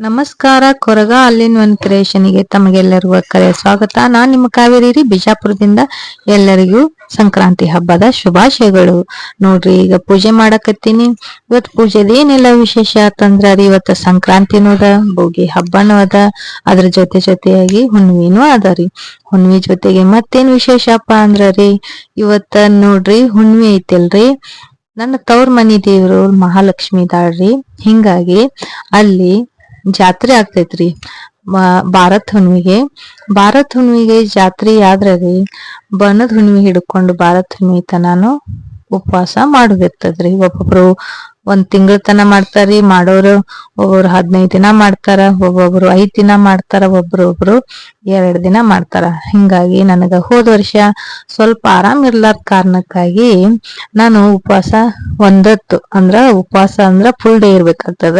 ನಮಸ್ಕಾರ, ಕೊರಗ ಅಲ್ಲಿನ ಒಂದು ಕ್ರಿಯೇಷನ್ಗೆ ತಮಗೆಲ್ಲರಿಗೂ ಕರೆಯ ಸ್ವಾಗತ. ನಾನು ನಿಮ್ಮ ಕಾವೇರಿ ಬಿಜಾಪುರದಿಂದ ಎಲ್ಲರಿಗೂ ಸಂಕ್ರಾಂತಿ ಹಬ್ಬದ ಶುಭಾಶಯಗಳು. ನೋಡ್ರಿ, ಈಗ ಪೂಜೆ ಮಾಡಕತ್ತೀನಿ. ಇವತ್ತು ಪೂಜೆದ ಏನೆಲ್ಲ ವಿಶೇಷ ಅಂತಂದ್ರ ರೀ, ಇವತ್ತ ಸಂಕ್ರಾಂತಿನೂ ಅದ ಭೋಗಿ ಹಬ್ಬನೂ ಅದ ಅದ್ರ ಜೊತೆ ಜೊತೆಯಾಗಿ ಹುಣ್ಣಿಮೆನೂ ಅದ ರೀ. ಹುಣ್ಣಿಮೆ ಜೊತೆಗೆ ಮತ್ತೇನ್ ವಿಶೇಷಪ್ಪ ಅಂದ್ರ ರೀ, ಇವತ್ತ ನೋಡ್ರಿ ಹುಣ್ಣಿಮೆ ಐತಿಲ್ರಿ. ನನ್ನ ತವ್ರ ಮನಿ ದೇವ್ರು ಮಹಾಲಕ್ಷ್ಮಿ ದಾಳ್ರಿ. ಹಿಂಗಾಗಿ ಅಲ್ಲಿ ಜಾತ್ರೆ ಆಗ್ತೈತ್ರಿ. ಭಾರತ್ ಹುಣ್ಣಿಮೆಗೆ ಭಾರತ್ ಹುಣ್ಣಿಮೆಗೆ ಜಾತ್ರೆ ಆದ್ರಿ ಬಣ್ಣದ ಹುಣ್ಣಿಮೆ ಹಿಡ್ಕೊಂಡು ಭಾರತ್ ಹುಣ್ಣಿಮೆ ತನಾನು ಉಪವಾಸ ಮಾಡಬೇಕ್ತದ್ರಿ ಒಬ್ಬೊಬ್ರು ಒಂದ್ ತಿಂಗಳ ತನ ಮಾಡ್ತಾರಿ, ಮಾಡೋರು ಒಬ್ಬೊಬ್ರು ಹದಿನೈದ್ ದಿನ ಮಾಡ್ತಾರ, ಒಬ್ಬೊಬ್ರು ಐದ್ ದಿನ ಮಾಡ್ತಾರ ಒಬ್ರೊಬ್ರು ಎರಡ್ ದಿನ ಮಾಡ್ತಾರ. ಹಿಂಗಾಗಿ ನನಗ ಹೋದ ವರ್ಷ ಸ್ವಲ್ಪ ಆರಾಮ್ ಇರ್ಲಾರ್ದ ಕಾರಣಕ್ಕಾಗಿ ನಾನು ಉಪವಾಸ ಒಂದತ್ತು, ಅಂದ್ರ ಉಪವಾಸ ಅಂದ್ರ ಫುಲ್ ಡೇ ಇರ್ಬೇಕಾಗ್ತದ,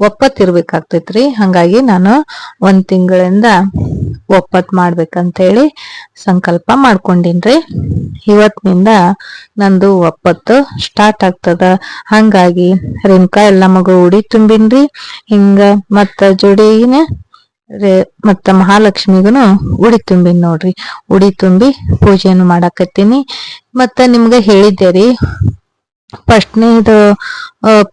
ಒಪ್ಪತ್ ಇರ್ಬೇಕಾಗ್ತೈತ್ರಿ. ಹಂಗಾಗಿ ನಾನು ಒಂದ್ ತಿಂಗಳಿಂದ ಒಪ್ಪತ್ ಮಾಡ್ಬೇಕಂತೇಳಿ ಸಂಕಲ್ಪ ಮಾಡ್ಕೊಂಡಿನ್ರಿ. ಇವತ್ತಿನಿಂದ ನಂದು ಒಪ್ಪತ್ತು ಸ್ಟಾರ್ಟ್ ಆಗ್ತದ. ಹಂಗಾಗಿ ರೇಣುಕಾ, ಎಲ್ಲ ಮಗು ಉಡಿ ತುಂಬಿನ್ರಿ. ಹಿಂಗ ಮತ್ತ ಜೋಡಿನ ಮತ್ತ ಮಹಾಲಕ್ಷ್ಮಿಗೂನು ಉಡಿ ತುಂಬಿನ್ ನೋಡ್ರಿ. ಉಡಿ ತುಂಬಿ ಪೂಜೆಯನ್ನು ಮಾಡಾಕತ್ತೀನಿ. ಮತ್ತ ನಿಮ್ಗ ಹೇಳಿದ್ದೆ ರೀ ಫಸ್ಟ್ನೇದು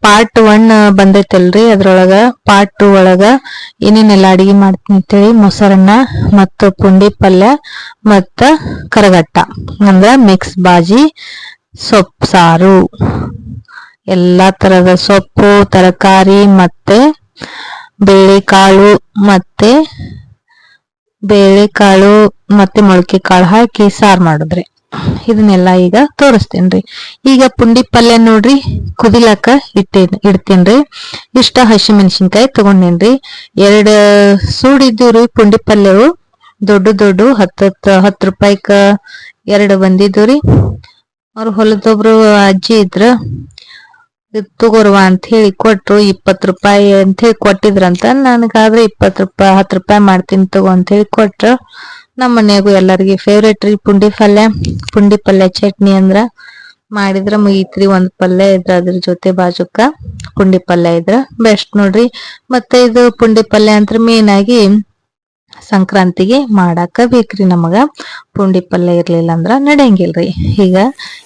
ಪಾರ್ಟ್ ಒನ್ ಬಂದೈತಲ್ರಿ ಅದ್ರೊಳಗ. ಪಾರ್ಟ್ ಟೂ ಒಳಗ ಏನೇನೆಲ್ಲ ಅಡಿಗೆ ಮಾಡ್ತೀನಿ ಅಂತೇಳಿ ಮೊಸರನ್ನ ಮತ್ತು ಪುಂಡಿ ಪಲ್ಯ ಮತ್ತ ಕರಗಟ್ಟ. ಅಂದ್ರ ಮಿಕ್ಸ್ ಬಾಜಿ, ಸೊಪ್ಪು, ಸಾರು. ಎಲ್ಲಾ ತರದ ಸೊಪ್ಪು, ತರಕಾರಿ ಮತ್ತೆ ಬೇಳೆಕಾಳು ಮತ್ತೆ ಬೇಳೆಕಾಳು ಮತ್ತೆ ಮೊಳಕೆ ಕಾಳು ಹಾಕಿ ಸಾರು ಮಾಡುದ್ರಿ. ಇದನ್ನೆಲ್ಲ ಈಗ ತೋರಿಸ್ತೇನ್ರಿ. ಈಗ ಪುಂಡಿ ಪಲ್ಯ ನೋಡ್ರಿ ಕುದಿಲಕ್ಕ ಇಟ್ಟೇನ್, ಇಡ್ತೇನ್ರಿ. ಇಷ್ಟ ಹಸಿ ಮೆಣಸಿನ್ಕಾಯಿ ತಗೊಂಡೇನ್ರಿ. ಎರಡ್ ಸೂಡಿದ್ದೀವ್ರಿ ಪುಂಡಿ ಪಲ್ಯವು. ದೊಡ್ಡ ದೊಡ್ಡ ಹತ್ತತ್ತ ಹತ್ತು ರೂಪಾಯಿಕ ಎರಡು ಬಂದಿದ್ದು ರೀ ಅವ್ರ ಹೊಲದೊಬ್ರು ಅಜ್ಜಿ ಇದ್ರ, ಇದ್ ತಗೋರ್ವ ಅಂತ ಹೇಳಿ ಕೊಟ್ರು, ಇಪ್ಪತ್ತು ರೂಪಾಯಿ ಅಂತ ಹೇಳಿ ಕೊಟ್ಟಿದ್ರಂತ. ನನಗಾದ್ರೆ ಇಪ್ಪತ್ತು ರೂಪಾಯಿ, ಹತ್ತು ರೂಪಾಯಿ ಮಾಡ್ತೀನಿ ತಗೋ ಅಂತ ಹೇಳಿ ಕೊಟ್ರ. ನಮ್ಮ ಮನೆಯಾಗೂ ಎಲ್ಲರಿಗೆ ಫೇವ್ರೇಟ್ ರೀ. ಪುಂಡಿ ಪಲ್ಯ ಪುಂಡಿ ಪಲ್ಯ ಚಟ್ನಿ ಅಂದ್ರ ಮಾಡಿದ್ರ ಮುಗೀತ್ರಿ ಒಂದ್ ಪಲ್ಯ ಇದ್ರ ಅದ್ರ ಜೊತೆ ಬಾಜುಕ ಪುಂಡಿ ಪಲ್ಯ ಇದ್ರ. ಬೆಸ್ಟ್ ನೋಡ್ರಿ. ಮತ್ತೆ ಇದು ಪುಂಡಿ ಪಲ್ಯ ಅಂತ ಮೇನ್ ಆಗಿ ಸಂಕ್ರಾಂತಿಗೆ ಮಾಡಾಕ ಬೇಕ್ರಿ ನಮಗ? ಪುಂಡಿ ಪಲ್ಯ ಇರ್ಲಿಲ್ಲ ಅಂದ್ರ ನಡೆಯಂಗಿಲ್ರಿ. ಈಗ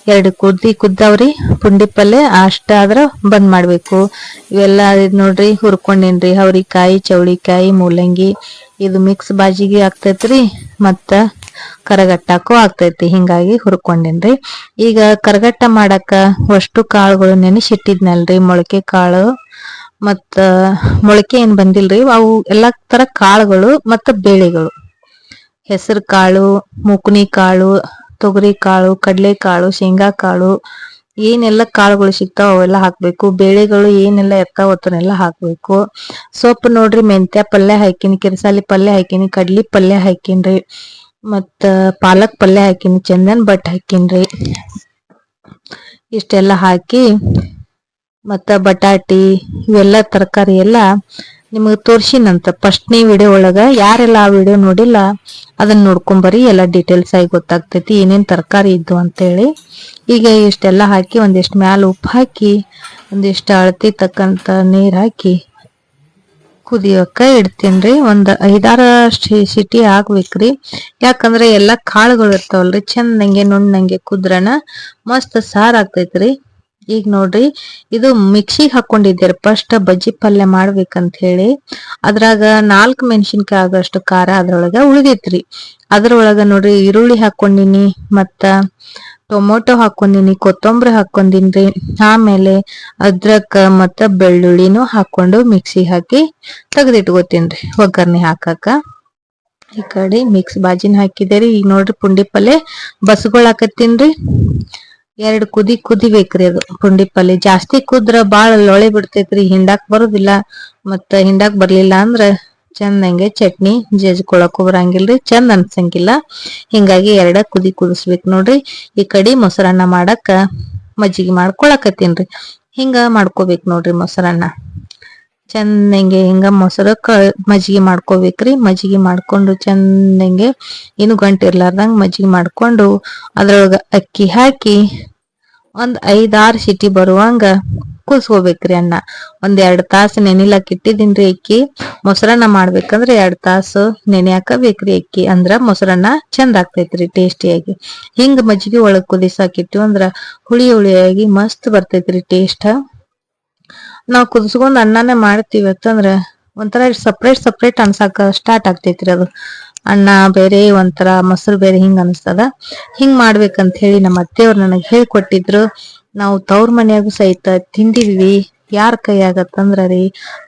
ಎರಡು ಕುದ್ದಿ ಕುದ್ದಾವ್ರಿ, ಪುಂಡಿ ಪಲ್ಯ ಅಷ್ಟ ಆದ್ರ ಬಂದ್ ಮಾಡ್ಬೇಕು. ಇವೆಲ್ಲ ನೋಡ್ರಿ, ಹುರ್ಕೊಂಡೇನ್ರಿ ಅವ್ರಿಕಾಯಿ, ಚೌಳಿಕಾಯಿ, ಮೂಲಂಗಿ, ಇದು ಮಿಕ್ಸ್ ಬಾಜಿಗೆ ಆಗ್ತೈತ್ರಿ, ಮತ್ತ ಕರಗಟ್ಟಾಕು ಆಗ್ತೈತಿ, ಹಿಂಗಾಗಿ ಹುರ್ಕೊಂಡೇನ್ರಿ. ಈಗ ಕರಗಟ್ಟ ಮಾಡಾಕ ಅಷ್ಟು ಕಾಳುಗಳು ನೆನೆಸಿಟ್ಟಿದ್ನಲ್ರಿ, ಮೊಳಕೆ ಕಾಳು ಮತ್ತ, ಮೊಳಕೆ ಏನ್ ಬಂದಿಲ್ರಿ, ಅವು ಎಲ್ಲಾ ತರ ಕಾಳುಗಳು ಮತ್ತ ಬೇಳೆಗಳು. ಹೆಸರು ಕಾಳು, ಮುಕುನಿ ಕಾಳು, ತೊಗರಿ ಕಾಳು, ಕಡಲೆ ಕಾಳು, ಶೇಂಗಾ ಕಾಳು, ಏನೆಲ್ಲ ಕಾಳುಗಳು ಸಿಗ್ತಾವ ಅವೆಲ್ಲ ಹಾಕ್ಬೇಕು. ಬೇಳೆಗಳು ಏನೆಲ್ಲ ಇರ್ತಾವ ಅವನ್ನೆಲ್ಲ ಹಾಕ್ಬೇಕು. ಸೊಪ್ಪು ನೋಡ್ರಿ, ಮೆಂತ್ಯ ಪಲ್ಯ ಹಾಕಿನಿ, ಕಿರಸಾಲಿ ಪಲ್ಯ ಹಾಕಿನಿ, ಕಡ್ಲಿ ಪಲ್ಯ ಹಾಕಿನ್ರಿ, ಮತ್ತ ಪಾಲಕ್ ಪಲ್ಯ ಹಾಕಿನಿ, ಚಂದನ್ ಬಟ್ ಹಾಕಿನ್ರಿ. ಇಷ್ಟೆಲ್ಲ ಹಾಕಿ ಮತ್ತ ಬಟಾಟಿ, ಇವೆಲ್ಲ ತರಕಾರಿ ಎಲ್ಲ ನಿಮಗೆ ತೋರಿಸಿನಂತ ಫಸ್ಟ್ನೇ ವಿಡಿಯೋ ಒಳಗೆ ಯಾರೆಲ್ಲ ಆ ವಿಡಿಯೋ ನೋಡಿಲ್ಲ ಅದನ್ನ ನೋಡ್ಕೊಂಬರಿ ಎಲ್ಲ ಡೀಟೇಲ್ಸ್ ಆಗಿ ಗೊತ್ತಾಗ್ತೈತಿ, ಏನೇನು ತರಕಾರಿ ಇದ್ದು ಅಂತೇಳಿ. ಈಗ ಇಷ್ಟೆಲ್ಲ ಹಾಕಿ, ಒಂದಿಷ್ಟು ಮ್ಯಾಲ ಉಪ್ಪು ಹಾಕಿ, ಒಂದಿಷ್ಟು ಅಳತಿ ತಕ್ಕಂಥ ನೀರು ಹಾಕಿ ಕುದಿಯೋಕ ರೀ. ಒಂದು ಐದಾರ ಸಿಟಿ ಹಾಕ್ಬೇಕ್ರಿ ಯಾಕಂದ್ರೆ ಎಲ್ಲ ಕಾಳುಗಳು ಇರ್ತಾವಲ್ರಿ, ಚಂದಂಗೆ ನುಣ್ಣಂಗೆ ಕುದ್ರನ ಮಸ್ತ್ ಸಾರ್ ಆಗ್ತೈತ್ರಿ. ಈಗ ನೋಡ್ರಿ, ಇದು ಮಿಕ್ಸಿಗೆ ಹಾಕೊಂಡಿದ್ದೀರಿ. ಫಸ್ಟ್ ಬಜ್ಜಿ ಪಲ್ಯ ಮಾಡ್ಬೇಕಂತ ಹೇಳಿ ಅದ್ರಾಗ ನಾಲ್ಕ್ ಮೆಣಸಿನ್ಕಾಯಿ ಆಗೋಷ್ಟು ಖಾರ ಅದ್ರೊಳಗ ಉಳಿದೈತ್ರಿ. ಅದ್ರೊಳಗ ನೋಡ್ರಿ ಈರುಳ್ಳಿ ಹಾಕೊಂಡಿನಿ, ಮತ್ತ ಟೊಮೊಟೊ ಹಾಕೊಂಡಿನಿ, ಕೊತ್ತಂಬರಿ ಹಾಕೊಂಡಿನ್ರಿ. ಆಮೇಲೆ ಅದ್ರಕ ಮತ್ತ ಬೆಳ್ಳುಳ್ಳಿನೂ ಹಾಕೊಂಡು ಮಿಕ್ಸಿ ಹಾಕಿ ತೆಗೆದಿಟ್ಕೋತೀನ್ರಿ, ಒಗ್ಗರಣೆ ಹಾಕಾಕ. ಈ ಕಡೆ ಮಿಕ್ಸ್ ಬಾಜಿನ ಹಾಕಿದೇರಿ ಈಗ ನೋಡ್ರಿ ಪುಂಡಿ ಪಲ್ಯ ಬಸ್ಗಳು ಹಾಕತ್ತೀನ್ರಿ ಎರಡ್ ಕುದಿ ಕುದಿಬೇಕ್ರಿ ಅದು ಪುಂಡಿ ಪಲ್ಯ ಜಾಸ್ತಿ ಕುದ್ರ ಬಾಳ ಲೊಳೆ ಬಿಡ್ತೈತ್ರಿ, ಹಿಂಡಾಕ್ ಬರುದಿಲ್ಲ. ಮತ್ತ ಹಿಂಡಾಕ್ ಬರ್ಲಿಲ್ಲ ಅಂದ್ರ ಚಂದಂಗೆ ಚಟ್ನಿ ಜಜ್ಕೊಳಕು ಬರಂಗಿಲ್ರಿ ಚಂದ ಅನ್ಸಂಗಿಲ್ಲ. ಹಿಂಗಾಗಿ ಎರಡ ಕುದಿ ಕುದಿಸ್ಬೇಕ್ ನೋಡ್ರಿ. ಈ ಕಡೆ ಮೊಸರನ್ನ ಮಾಡಾಕ ಮಜ್ಜಿಗೆ ಮಾಡ್ಕೊಳಕತ್ತೀನ್ರಿ. ಹಿಂಗ ಮಾಡ್ಕೋಬೇಕ್ ನೋಡ್ರಿ ಮೊಸರನ್ನ. ಚಂದಂಗೆ ಹಿಂಗ ಮೊಸರು ಕ, ಮಜ್ಜಿಗೆ ಮಾಡ್ಕೋಬೇಕ್ರಿ. ಮಜ್ಜಿಗೆ ಮಾಡ್ಕೊಂಡು ಚಂದಂಗೆ ಏನು ಗಂಟು ಇರ್ಲಾರ್ದಂಗ ಮಜ್ಜಿಗೆ ಮಾಡ್ಕೊಂಡು ಅದ್ರೊಳಗ ಅಕ್ಕಿ ಹಾಕಿ ಒಂದ್ ಐದಾರು ಸಿಟಿ ಬರುವಂಗ ಕುಸ್ಕೋಬೇಕ್ರಿ ಅನ್ನ. ಒಂದ್ ಎರಡ್ ತಾಸು ನೆನಿಲಾಕ್ ಇಟ್ಟಿದ್ದೀನ್ರಿ ಅಕ್ಕಿ. ಮೊಸರನ್ನ ಮಾಡ್ಬೇಕಂದ್ರೆ ಎರಡ್ ತಾಸು ನೆನೆ ಹಾಕಬೇಕ್ರಿ ಅಕ್ಕಿ. ಅಂದ್ರ ಮೊಸರನ್ನ ಚಂದ ಆಗ್ತೈತ್ರಿ ಟೇಸ್ಟಿಯಾಗಿ. ಹಿಂಗ್ ಮಜ್ಜಿಗೆ ಒಳಗ್ ಅಂದ್ರ ಹುಳಿ ಹುಳಿಯಾಗಿ ಮಸ್ತ್ ಬರ್ತೈತ್ರಿ ಟೇಸ್ಟ್. ನಾವ್ ಕುದಿಸ್ಕೊಂಡ್ ಅನ್ನನೇ ಮಾಡ್ತೀವಿ ಅಂತಂದ್ರ ಒಂಥರ ಸಪ್ರೇಟ್ ಸಪ್ರೇಟ್ ಅನ್ಸಾಕ ಸ್ಟಾರ್ಟ್ ಆಗ್ತೈತ್ರಿ ಅದು. ಅನ್ನ ಬೇರೆ, ಒಂಥರ ಮೊಸರು ಬೇರೆ ಹಿಂಗ ಅನಿಸ್ತದ. ಹಿಂಗ್ ಮಾಡ್ಬೇಕಂತ ಹೇಳಿ ನಮ್ಮ ಅತ್ತೆಯವ್ರು ನನಗೆ ಹೇಳ್ಕೊಟ್ಟಿದ್ರು. ನಾವು ತವ್ರ ಮನ್ಯಾಗು ಸಹಿತ ತಿಂದಿದ್ವಿ. ಯಾರ್ ಕೈಯಾಗತ್ತಂದ್ರ ರೀ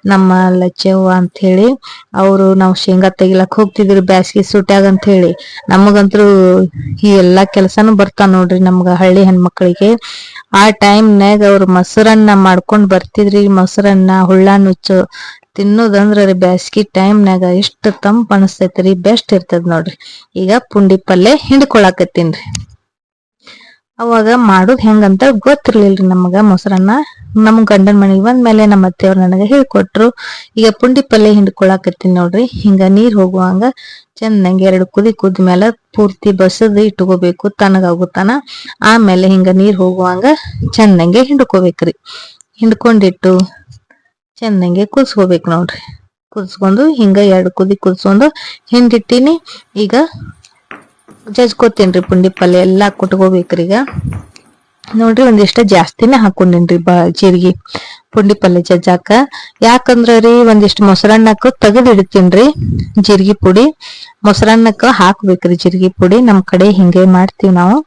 ನಮ್ಮ ಲಚ್ಚವ್ವ ಅಂತ ಹೇಳಿ ಅವರು ನಾವು ಶೇಂಗಾ ತೆಗಿಲಕ್ ಹೋಗ್ತಿದ್ರು ಬ್ಯಾಸಗಿ ಸುಟ್ಯಾಗ ಅಂತ ಹೇಳಿ ನಮಗಂತ್ರು ಈ ಎಲ್ಲಾ ಕೆಲಸನು ಬರ್ತಾವ ನೋಡ್ರಿ ನಮ್ಗ ಹಳ್ಳಿ ಹೆಣ್ಮಕ್ಳಿಗೆ. ಆ ಟೈಮ್ನ್ಯಾಗ ಅವ್ರು ಮೊಸರನ್ನ ಮಾಡ್ಕೊಂಡ್ ಬರ್ತಿದ್ರಿ, ಮೊಸರನ್ನ, ಹುಳ್ಳ ನುಚ್ಚು ತಿನ್ನೋದಂದ್ರ ರೀ ಬ್ಯಾಸ್ಗಿ ಟೈಮ್ನ್ಯಾಗ ಎಷ್ಟು ತಂಪ್ ಅನಸ್ತೈತ್ರಿ, ಬೆಸ್ಟ್ ಇರ್ತದ ನೋಡ್ರಿ. ಈಗ ಪುಂಡಿ ಪಲ್ಲೆ ಹಿಂಡ್ಕೊಳಕತ್ತೀನ್ರಿ ಅವಾಗ ಮಾಡೋದ್ ಹೆಂಗಂತ ಗೊತ್ತಿರ್ಲಿಲ್ರಿ ನಮಗ ಮೊಸರನ್ನ. ನಮ್ ಗಂಡನ ಮನೆಗೆ ಬಂದ್ಮೇಲೆ ನಮ್ಮ ಅತ್ತೆಯವ್ರು ನನಗ ಹೇಳ್ಕೊಟ್ರು, ಈಗ ಪುಂಡಿ ಪಲ್ಯ ಹಿಂಡ್ಕೊಳಕತ್ತೀನಿ ನೋಡ್ರಿ, ಹಿಂಗ ನೀರ್ ಹೋಗುವಂಗ ಚೆನ್ನಾಗಿ ಎರಡು ಕುದಿ ಕುದ ಮೇಲೆ ಪೂರ್ತಿ ಬಸದ್ ಇಟ್ಕೋಬೇಕು, ತನಗಾಗುತ್ತಾನ. ಆಮೇಲೆ ಹಿಂಗ ನೀರ್ ಹೋಗುವಂಗ ಚೆನ್ನಾಗಿ ಹಿಂಡ್ಕೋಬೇಕ್ರಿ. ಹಿಂಡ್ಕೊಂಡಿಟ್ಟು ಚೆನ್ನಾಗಿ ಕುದಿಸ್ಕೋಬೇಕು ನೋಡ್ರಿ. ಕುದಿಸ್ಕೊಂಡು ಹಿಂಗ ಎರಡು ಕುದಿ ಕುದಿಸ್ಕೊಂಡು ಹಿಂಡಿಟ್ಟಿನಿ. ಈಗ ಜಜ್ಕೋತೀನ್ರಿ ಪುಂಡಿ ಪಲ್ಯ ಎಲ್ಲ ಕುಟ್ಕೋಬೇಕ್ರಿ ಈಗ. ನೋಡ್ರಿ ಒಂದಿಷ್ಟ ಜಾಸ್ತಿನೇ ಹಾಕೊಂಡೇನ್ರಿ ಬಾ ಜೀರಿಗೆ ಪುಂಡಿ ಪಲ್ಯ ಜಜ್ಜಾಕ. ಯಾಕಂದ್ರ ರೀ ಒಂದಿಷ್ಟು ಮೊಸರನ್ನಕ್ಕ ತೆಗೆದ್ ಇಡ್ತೀನ್ರಿ ಜೀರಿಗೆ ಪುಡಿ. ಮೊಸರನ್ನಕ್ಕ ಹಾಕ್ಬೇಕ್ರಿ ಜೀರಿಗೆ ಪುಡಿ. ನಮ್ ಕಡೆ ಹಿಂಗೆ ಮಾಡ್ತೀವಿ ನಾವು.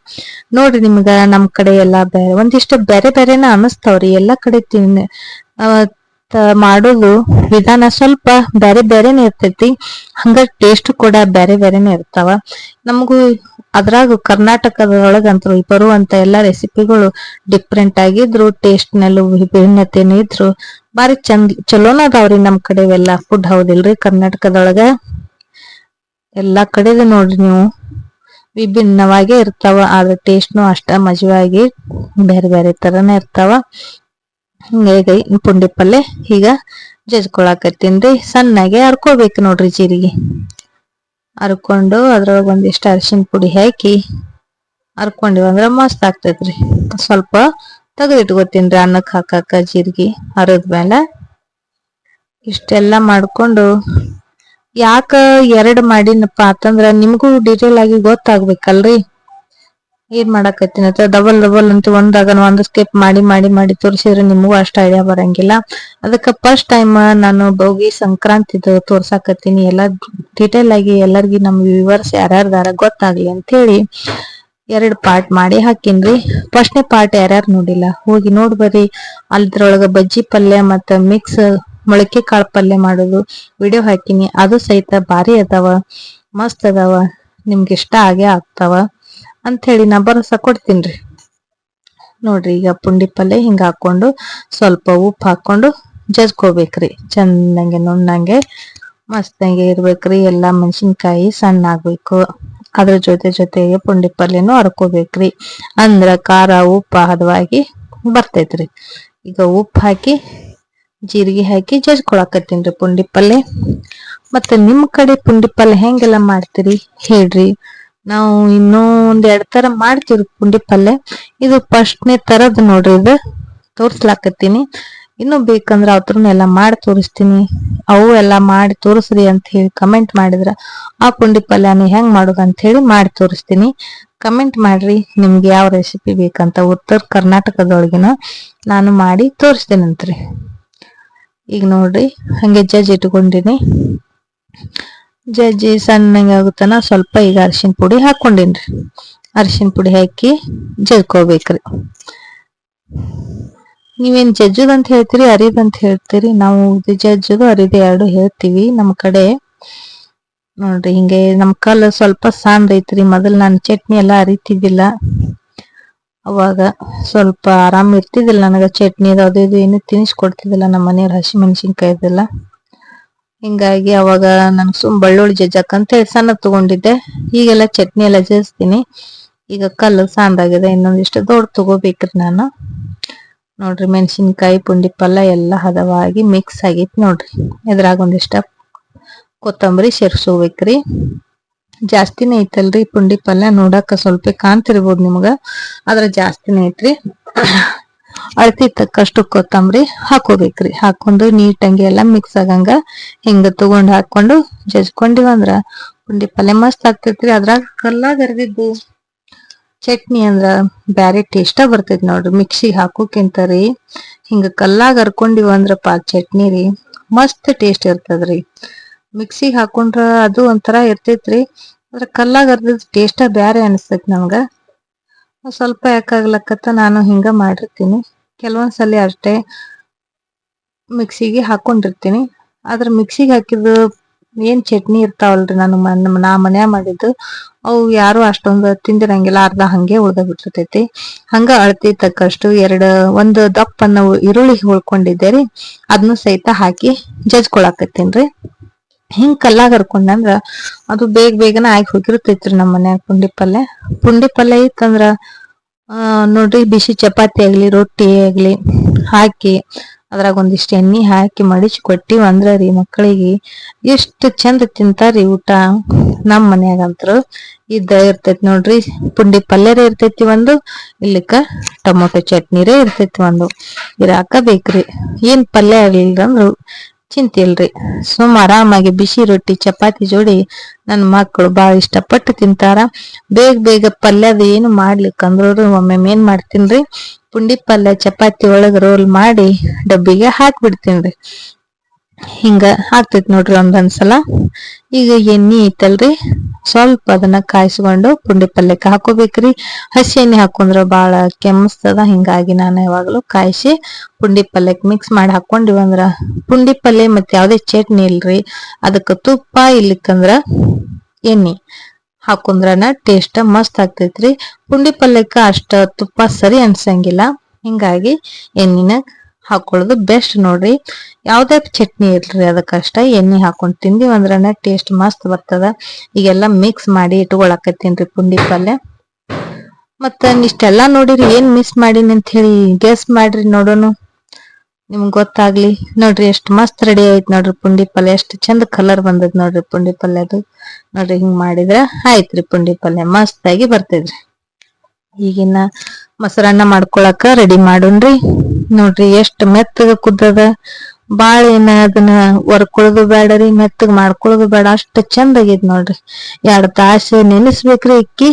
ನೋಡ್ರಿ ನಿಮ್ಗ ನಮ್ ಕಡೆ ಎಲ್ಲಾ ಬೇರೆ ಒಂದಿಷ್ಟು ಬೇರೆ ಬೇರೆನ ಅನಸ್ತಾವ್ರಿ. ಎಲ್ಲಾ ಕಡೆ ತಿನ್ ಮಾಡೋದು ವಿಧಾನ ಸ್ವಲ್ಪ ಬ್ಯಾರೆ ಬೇರೆನೆ ಇರ್ತೈತಿ. ಹಂಗ ಟೇಸ್ಟ್ ಕೂಡ ಬೇರೆ ಬೇರೆನೆ ಇರ್ತಾವ. ನಮಗೂ ಅದ್ರಾಗ ಕರ್ನಾಟಕದೊಳಗಂತೂ ಬರುವಂತ ಎಲ್ಲಾ ರೆಸಿಪಿಗಳು ಡಿಫ್ರೆಂಟ್ ಆಗಿದ್ರು ಟೇಸ್ಟ್ ನಲ್ಲೂ ವಿಭಿನ್ನತೆನೂ ಇದ್ರು. ಬಾರಿ ಚಂದ, ಚಲೋನ ಅದಾವ್ರಿ ನಮ್ ಕಡೆ ಇವೆಲ್ಲಾ ಫುಡ್ ಹೌದಿಲ್ರಿ ಕರ್ನಾಟಕದೊಳಗ? ಎಲ್ಲಾ ಕಡೆದು ನೋಡ್ರಿ ನೀವು. ವಿಭಿನ್ನವಾಗೇ ಇರ್ತಾವ, ಆದ್ರ ಟೇಸ್ಟ್ನು ಅಷ್ಟ ಮಜವಾಗಿ ಬೇರೆ ಬೇರೆ ತರನೇ ಇರ್ತಾವ. ಹಿಂಗಾಗಿ ಪುಂಡಿ ಪಲ್ಲೆ ಈಗ ಜಜ್ಕೊಳಕತ್ತೀನ್ರಿ ಸಣ್ಣಗೆ ಹರ್ಕೋಬೇಕು ನೋಡ್ರಿ ಜೀರಿಗೆ. ಹರ್ಕೊಂಡು ಅದ್ರೊಳಗ ಒಂದಿಷ್ಟು ಅರಿಶಿನ ಪುಡಿ ಹಾಕಿ ಹರ್ಕೊಂಡಿವಂದ್ರೆ ಮಸ್ತ್ ಆಗ್ತೈತ್ರಿ. ಸ್ವಲ್ಪ ತೆಗೆದಿಟ್ಕೋತೀನ್ರಿ ಅನ್ನಕ್ಕೆ ಹಾಕಾಕ ಜೀರಿಗೆ ಹರದ್ಮೇಲೆ ಇಷ್ಟೆಲ್ಲಾ ಮಾಡಿಕೊಂಡು ಯಾಕ ಎರಡು ಮಾಡಿನಪ್ಪ ಅಂತಂದ್ರ ನಿಮಗೂ ಡೀಟೇಲ್ ಆಗಿ ಗೊತ್ತಾಗ್ಬೇಕಲ್ರಿ. ಏನ್ ಮಾಡಾಕತ್ತೀನಿ? ಡಬಲ್ ಡಬಲ್ ಅಂತ ಒಂದಾಗ ಒಂದ್ ಸ್ಟೆಪ್ ಮಾಡಿ ಮಾಡಿ ಮಾಡಿ ತೋರಿಸಿದ್ರೆ ನಿಮಗೂ ಅಷ್ಟು ಐಡಿಯಾ ಬರಂಗಿಲ್ಲ. ಅದಕ್ಕೆ ಫಸ್ಟ್ ಟೈಮ್ ನಾನು ಭೋಗಿ ಸಂಕ್ರಾಂತಿದು ತೋರ್ಸಾಕತ್ತೀನಿ. ಎಲ್ಲ ಡೀಟೇಲ್ ಆಗಿ ಎಲ್ಲರಿಗೆ ನಮ್ ವಿವರ್ಸ್ ಯಾರ್ಯಾರ್ದಾರ ಗೊತ್ತಾಗ್ಲಿ ಅಂತ ಹೇಳಿ ಎರಡು ಪಾರ್ಟ್ ಮಾಡಿ ಹಾಕಿನ್ರಿ. ಫಸ್ಟ್ನೇ ಪಾರ್ಟ್ ಯಾರ್ಯಾರು ನೋಡಿಲ್ಲ? ಹೋಗಿ ನೋಡ್ಬರ್ರಿ ಅಲ್ದ್ರೊಳಗ ಬಜ್ಜಿ ಪಲ್ಯ ಮತ್ತ ಮಿಕ್ಸ್ ಮೊಳಕೆ ಕಾಳು ಪಲ್ಯ ಮಾಡೋದು ವಿಡಿಯೋ ಹಾಕಿನಿ. ಅದು ಸಹಿತ ಭಾರಿ ಅದಾವ, ಮಸ್ತ್ ಅದಾವ, ನಿಮ್ಗೆ ಇಷ್ಟ ಆಗೇ ಆಗ್ತಾವ. ಅಂತ ಹೇಳಿ ನಾ ಭರೋಸಾ ಕೊಡ್ತೀನಿ ನೋಡ್ರಿ ಈಗ ಪುಂಡಿ ಪಲ್ಯ ಹಿಂಗ ಹಾಕೊಂಡು ಸ್ವಲ್ಪ ಉಪ್ಪು ಹಾಕೊಂಡು ಜಜ್ಕೋಬೇಕ್ರಿ. ಚಂದಂಗೆ ನುಣ್ಣಂಗೆ ಮಸ್ತಂಗೆ ಇರ್ಬೇಕ್ರಿ. ಎಲ್ಲಾ ಮೆಣಸಿನ್ಕಾಯಿ ಸಣ್ಣ ಆಗ್ಬೇಕು. ಅದ್ರ ಜೊತೆ ಜೊತೆಗೆ ಪುಂಡಿ ಪಲ್ಲೆನೂ ಹರ್ಕೋಬೇಕ್ರಿ ಅಂದ್ರ ಖಾರ, ಉಪ್ಪು, ಹದವಾಗಿ ಬರ್ತೈತ್ರಿ. ಈಗ ಉಪ್ಪು ಹಾಕಿ, ಜೀರಿಗೆ ಹಾಕಿ ಜಜ್ಕೊಳಕತ್ತೀನ್ರಿ ಪುಂಡಿ ಪಲ್ಯ ಮತ್ತೆ ನಿಮ್ ಕಡೆ ಪುಂಡಿ ಪಲ್ಯ ಹೆಂಗೆಲ್ಲ ಮಾಡ್ತೀರಿ ಹೇಳ್ರಿ. ನಾವು ಇನ್ನೂ ಒಂದ್ ಎರಡ್ ತರ ಮಾಡ್ತೀವಿ ಪುಂಡಿ ಪಲ್ಯ. ಇದು ಫಸ್ಟ್ನೇ ತರದ್ ನೋಡ್ರಿ ಇದು. ತೋರ್ಸ್ಲಾಕತ್ತೀನಿ. ಇನ್ನು ಬೇಕಂದ್ರ ಅವ್ರನ್ನ ಎಲ್ಲಾ ಮಾಡಿ ತೋರಿಸ್ತೀನಿ. ಅವು ಎಲ್ಲ ಮಾಡಿ ತೋರಿಸ್ರಿ ಅಂತ ಹೇಳಿ ಕಮೆಂಟ್ ಮಾಡಿದ್ರ, ಆ ಪುಂಡಿ ಪಲ್ಯನ ಹೆಂಗ್ ಮಾಡೋದು ಅಂತ ಹೇಳಿ ಮಾಡಿ ತೋರಿಸ್ತೀನಿ. ಕಮೆಂಟ್ ಮಾಡ್ರಿ, ನಿಮ್ಗೆ ಯಾವ ರೆಸಿಪಿ ಬೇಕಂತ ಉತ್ತರ ಕರ್ನಾಟಕದೊಳಗಿನ ನಾನು ಮಾಡಿ ತೋರಿಸ್ತೇನಂತ್ರಿ. ಈಗ ನೋಡ್ರಿ, ಹಂಗೆ ಜಜ್ ಇಟ್ಕೊಂಡಿನಿ. ಜಜ್ಜಿ ಸಣ್ಣಗೆ ಆಗುತ್ತಾನ, ಸ್ವಲ್ಪ ಈಗ ಅರಿಶಿನ ಪುಡಿ ಹಾಕೊಂಡಿನ್ರಿ. ಅರಿಶಿನ ಪುಡಿ ಹಾಕಿ ಜಜ್ಕೋಬೇಕ್ರಿ. ನೀವೇನು ಜಜ್ಜುದ್ ಅಂತ ಹೇಳ್ತೀರಿ, ಅರಿದ್ ಅಂತ ಹೇಳ್ತೀರಿ? ನಾವು ಜಜ್ಜುದು, ಅರಿದ ಎರಡು ಹೇಳ್ತೀವಿ. ನಮ್ಮ ಕಡೆ ನೋಡ್ರಿ, ಹಿಂಗೆ ನಮ್ಮ ಕಾಲು ಸ್ವಲ್ಪ ಸಾಂದ್ ಐತ್ರಿ. ಮೊದಲು ನಾನು ಚಟ್ನಿ ಎಲ್ಲಾ ಅರಿತಿದ್ದಿಲ್ಲ. ಅವಾಗ ಸ್ವಲ್ಪ ಆರಾಮ್ ಇರ್ತಿದ್ದಿಲ್ಲ ನನಗೆ ಚಟ್ನಿ ಅದು ಇದು ಏನು ತಿನ್ನಿಸ್ಕೊಡ್ತಿದ್ದಿಲ್ಲ ನಮ್ಮ ಮನೆಯವ್ರು ಹಸಿ ಮೆಣಸಿನ್ಕಾಯ್ದೆಲ್ಲ. ಹಿಂಗಾಗಿ ಅವಾಗ ನಾನು ಸುಮ್ ಬಳ್ಳುಳ್ಳಿ ಜಜ್ಜಕ್ ಅಂತ ಹೇಳಿ ಸಣ್ಣ ತಗೊಂಡಿದ್ದೆ. ಈಗೆಲ್ಲ ಚಟ್ನಿ ಎಲ್ಲ ಜಜ್ತೀನಿ ಈಗ ಕಲ್ಲು ಸಾಂದಾಗಿದೆ, ಇನ್ನೊಂದಿಷ್ಟು ದೊಡ್ಡ ತಗೋಬೇಕ್ರಿ ನಾನು. ನೋಡ್ರಿ ಮೆಣಸಿನ್ಕಾಯಿ ಪುಂಡಿ ಪಲ್ಲ ಎಲ್ಲ ಹದವಾಗಿ ಮಿಕ್ಸ್ ಆಗೈತಿ ನೋಡ್ರಿ. ಇದ್ರಾಗ ಒಂದಿಷ್ಟ ಕೊತ್ತಂಬರಿ ಸೇರ್ಸೋಬೇಕ್ರಿ. ಜಾಸ್ತಿನೇ ಐತಲ್ರಿ ಪುಂಡಿ ಪಲ್ಯ ನೋಡಾಕ ಸ್ವಲ್ಪ ಕಾಣ್ತಿರ್ಬೋದು ನಿಮ್ಗ, ಆದ್ರ ಜಾಸ್ತಿನೇ ಐತ್ರಿ. ಅಳತಿ ತಕ್ಕಷ್ಟು ಕೊತ್ತಂಬರಿ ಹಾಕೋಬೇಕ್ರಿ. ಹಾಕೊಂಡು ನೀಟಂಗೆ ಎಲ್ಲ ಮಿಕ್ಸ್ ಆಗಂಗ ಹಿಂಗ ತಗೊಂಡು ಹಾಕೊಂಡು ಜಜ್ಕೊಂಡಿವಂದ್ರ ಪುಂಡಿ ಪಲ್ಯ ಮಸ್ತ್ ಆಗ್ತೈತ್ರಿ. ಅದ್ರಾಗ ಕಲ್ಲಾಗ ಅರ್ದಿದ್ದು ಚಟ್ನಿ ಅಂದ್ರ ಬ್ಯಾರೆ ಟೇಸ್ಟ ಬರ್ತೈತಿ ನೋಡ್ರಿ. ಮಿಕ್ಸಿಗೆ ಹಾಕೋಕ್ಕಿಂತ ರೀ ಹಿಂಗ ಕಲ್ಲಾಗ ಹರ್ಕೊಂಡಿವ ಪಾ ಚಟ್ನಿ ರೀ ಮಸ್ತ್ ಟೇಸ್ಟ್ ಇರ್ತದ್ರಿ. ಮಿಕ್ಸಿಗೆ ಹಾಕೊಂಡ್ರ ಅದು ಒಂಥರ ಇರ್ತೈತ್ರಿ. ಅದ್ರ ಕಲ್ಲಾಗ ಅರ್ದಿದ್ ಟೇಸ್ಟ ಬ್ಯಾರೆ ಅನಿಸ್ತೈತಿ ನಮ್ಗ. ಸ್ವಲ್ಪ ಯಾಕಾಗ್ಲಕತ್ತ ನಾನು ಹಿಂಗ ಮಾಡಿರ್ತೀನಿ. ಕೆಲವೊಂದ್ಸಲಿ ಅಷ್ಟೇ ಮಿಕ್ಸಿಗೆ ಹಾಕೊಂಡಿರ್ತೀನಿ. ಆದ್ರ ಮಿಕ್ಸಿಗೆ ಹಾಕಿದ ಏನ್ ಚಟ್ನಿ ಇರ್ತಾವಲ್ರಿ ನಾನು ನಾ ಮನ್ಯಾಗ ಮಾಡಿದ್ದು. ಅವು ಯಾರು ಅಷ್ಟೊಂದು ತಿಂದಿರಂಗಿಲ್ಲ, ಅರ್ಧ ಹಂಗೆ ಉಳ್ದ ಬಿಟ್ಟಿರ್ತೈತಿ ಹಂಗ ಅಳತಿ ತಕ್ಕಷ್ಟು ಎರಡು, ಒಂದು ದಪ್ಪನ್ನ ಈರುಳ್ಳಿ ಉಳ್ಕೊಂಡಿದ್ದೆ ರೀ ಅದನ್ನು ಸಹಿತ ಹಾಕಿ ಜಜ್ಕೊಳಕತ್ತೀನ್ರಿ. ಹಿಂಗ್ ಕಲ್ಲಾಗ ಹರ್ಕೊಂಡಂದ್ರ ಅದು ಬೇಗ ಬೇಗನೆ ಆಗಿ ಹೋಗಿರ್ತೈತ್ರಿ ನಮ್ಮ ಮನ್ಯಾಗ ಪುಂಡಿ ಪಲ್ಯ. ಪುಂಡಿ ಪಲ್ಯ ಇತ್ತಂದ್ರ ನೋಡ್ರಿ, ಬಿಸಿ ಚಪಾತಿ ಆಗಲಿ, ರೊಟ್ಟಿ ಆಗಲಿ, ಹಾಕಿ, ಅದ್ರಾಗ ಒಂದಿಷ್ಟು ಎಣ್ಣೆ ಹಾಕಿ ಮಡಿಚಿ ಕೊಟ್ಟಿವಿ ಅಂದ್ರ ರೀ ಮಕ್ಕಳಿಗೆ ಎಷ್ಟು ಚಂದ ತಿಂತಾರಿ ಊಟ. ನಮ್ಮ ಮನ್ಯಾಗಂತ್ರು ಇದ್ದ ಇರ್ತೈತಿ ನೋಡ್ರಿ, ಪುಂಡಿ ಪಲ್ಯರೇ ಇರ್ತೈತಿ ಒಂದು, ಇಲ್ಲಿಕ್ಕ ಟೊಮೊಟೊ ಚಟ್ನಿರೇ ಇರ್ತೈತಿ ಒಂದು. ಇರಾಕ ಬೇಕ್ರಿ. ಏನ್ ಪಲ್ಯ ಆಗ್ಲಿಲ್ಲ ಅಂದ್ರು ಚಿಂತೆ ಇಲ್ರಿ ಸುಮ್ ಆರಾಮಾಗಿ ಬಿಸಿ ರೊಟ್ಟಿ, ಚಪಾತಿ ಜೋಡಿ ನನ್ನ ಮಕ್ಕಳು ಬಹಳ ಇಷ್ಟಪಟ್ಟು ತಿಂತಾರ. ಬೇಗ ಬೇಗ ಪಲ್ಯದ ಏನು ಮಾಡ್ಲಿಕ್ಕೆ ಅಂದ್ರು ಒಮ್ಮೆ ಏನ್ ಮಾಡ್ತೀನ್ರಿ. ಪುಂಡಿ ಪಲ್ಯ, ಚಪಾತಿ ಒಳಗ ರೋಲ್ ಮಾಡಿ ಡಬ್ಬಿಗೆ ಹಾಕ್ಬಿಡ್ತೀನ್ರಿ. ಹಿಂಗ ಆಗ್ತೈತಿ ನೋಡ್ರಿ ಒಂದೊಂದ್ಸಲ. ಈಗ ಎಣ್ಣಿ ಐತಲ್ರಿ. ಸ್ವಲ್ಪ ಅದನ್ನ ಕಾಯಿಸ್ಕೊಂಡು ಪುಂಡಿ ಪಲ್ಯಕ್ಕೆ ಹಾಕೋಬೇಕ್ರಿ. ಹಸಿ ಎಣ್ಣೆ ಹಾಕೊಂಡ್ರ ಬಾಳ ಕೆಮ್ಮಸ್ತದ, ಹಿಂಗಾಗಿ ನಾನು ಯಾವಾಗಲೂ ಕಾಯಿಸಿ ಪುಂಡಿ ಪಲ್ಯಕ್ಕೆ ಮಿಕ್ಸ್ ಮಾಡಿ ಹಾಕೊಂಡಿವಂದ್ರ ಪುಂಡಿ ಪಲ್ಯ ಮತ್ತೆ ಯಾವ್ದೇ ಚಟ್ನಿ ಇಲ್ರಿ, ಅದಕ್ಕೆ ತುಪ್ಪ ಇಲ್ಲಿಕ್ಕಂದ್ರ ಎಣ್ಣಿ ಹಾಕೊಂಡ್ರನ ಟೇಸ್ಟ್ ಮಸ್ತ್ ಆಗ್ತೈತ್ರಿ. ಪುಂಡಿ ಪಲ್ಯಕ್ಕ ಅಷ್ಟ ತುಪ್ಪ ಸರಿ ಅನ್ಸಂಗಿಲ್ಲ, ಹಿಂಗಾಗಿ ಎಣ್ಣಿನ ಹಾಕೊಳ್ಳೋದು ಬೆಸ್ಟ್ ನೋಡ್ರಿ. ಯಾವ್ದೇ ಚಟ್ನಿ ಇರ್ಲಿ ಅದಕ್ಕಷ್ಟ ಎಣ್ಣೆ ಹಾಕೊಂಡು ತಿಂದಿವಿ ಅಂದ್ರನ ಟೇಸ್ಟ್ ಮಸ್ತ್ ಬರ್ತದ. ಈಗೆಲ್ಲ ಮಿಕ್ಸ್ ಮಾಡಿ ಇಟ್ಕೊಳಕತ್ತೀನ್ರಿ ಪುಂಡಿ ಪಲ್ಯ. ಮತ್ತ ಇಷ್ಟೆಲ್ಲಾ ನೋಡಿರಿ ಏನ್ ಮಿಸ್ ಮಾಡೀನಿ ಅಂತ ಹೇಳಿ ಗೆಸ್ ಮಾಡ್ರಿ ನೋಡೋನು. ನಿಮ್ಗೆ ಗೊತ್ತಾಗ್ಲಿ. ನೋಡ್ರಿ ಎಷ್ಟು ಮಸ್ತ್ ರೆಡಿ ಆಯ್ತು ನೋಡ್ರಿ ಪುಂಡಿ ಪಲ್ಯ. ಎಷ್ಟು ಚಂದ ಕಲರ್ ಬಂದದ್ ನೋಡ್ರಿ ಪುಂಡಿ ಪಲ್ಯದು. ನೋಡ್ರಿ ಹಿಂಗ್ ಮಾಡಿದ್ರೆ ಆಯ್ತ್ರಿ ಪುಂಡಿ ಪಲ್ಯ. ಮಸ್ತ್ ಆಗಿ ಬರ್ತದ್ರಿ ಈಗಿನ ಮೊಸರನ್ನ ಮಾಡ್ಕೊಳಕ ರೆಡಿ ಮಾಡೋಣ್ರಿ. ನೋಡ್ರಿ ಎಷ್ಟು ಮೆತ್ತಗ ಕುದ್ದದ. ಬಾಳ ಏನ ಅದನ್ನ ಒರ್ಕೊಳೋದು ಬೇಡರಿ ಮೆತ್ತಗ ಮಾಡ್ಕೊಳ್ಳೋದು ಬೇಡ ಅಷ್ಟು ಚಂದ ಆಗೈತ್ ನೋಡ್ರಿ. ಎರಡ್ ತಾಸ ನೆನೆಸ್ಬೇಕ್ರಿ ಇಕ್ಕಿ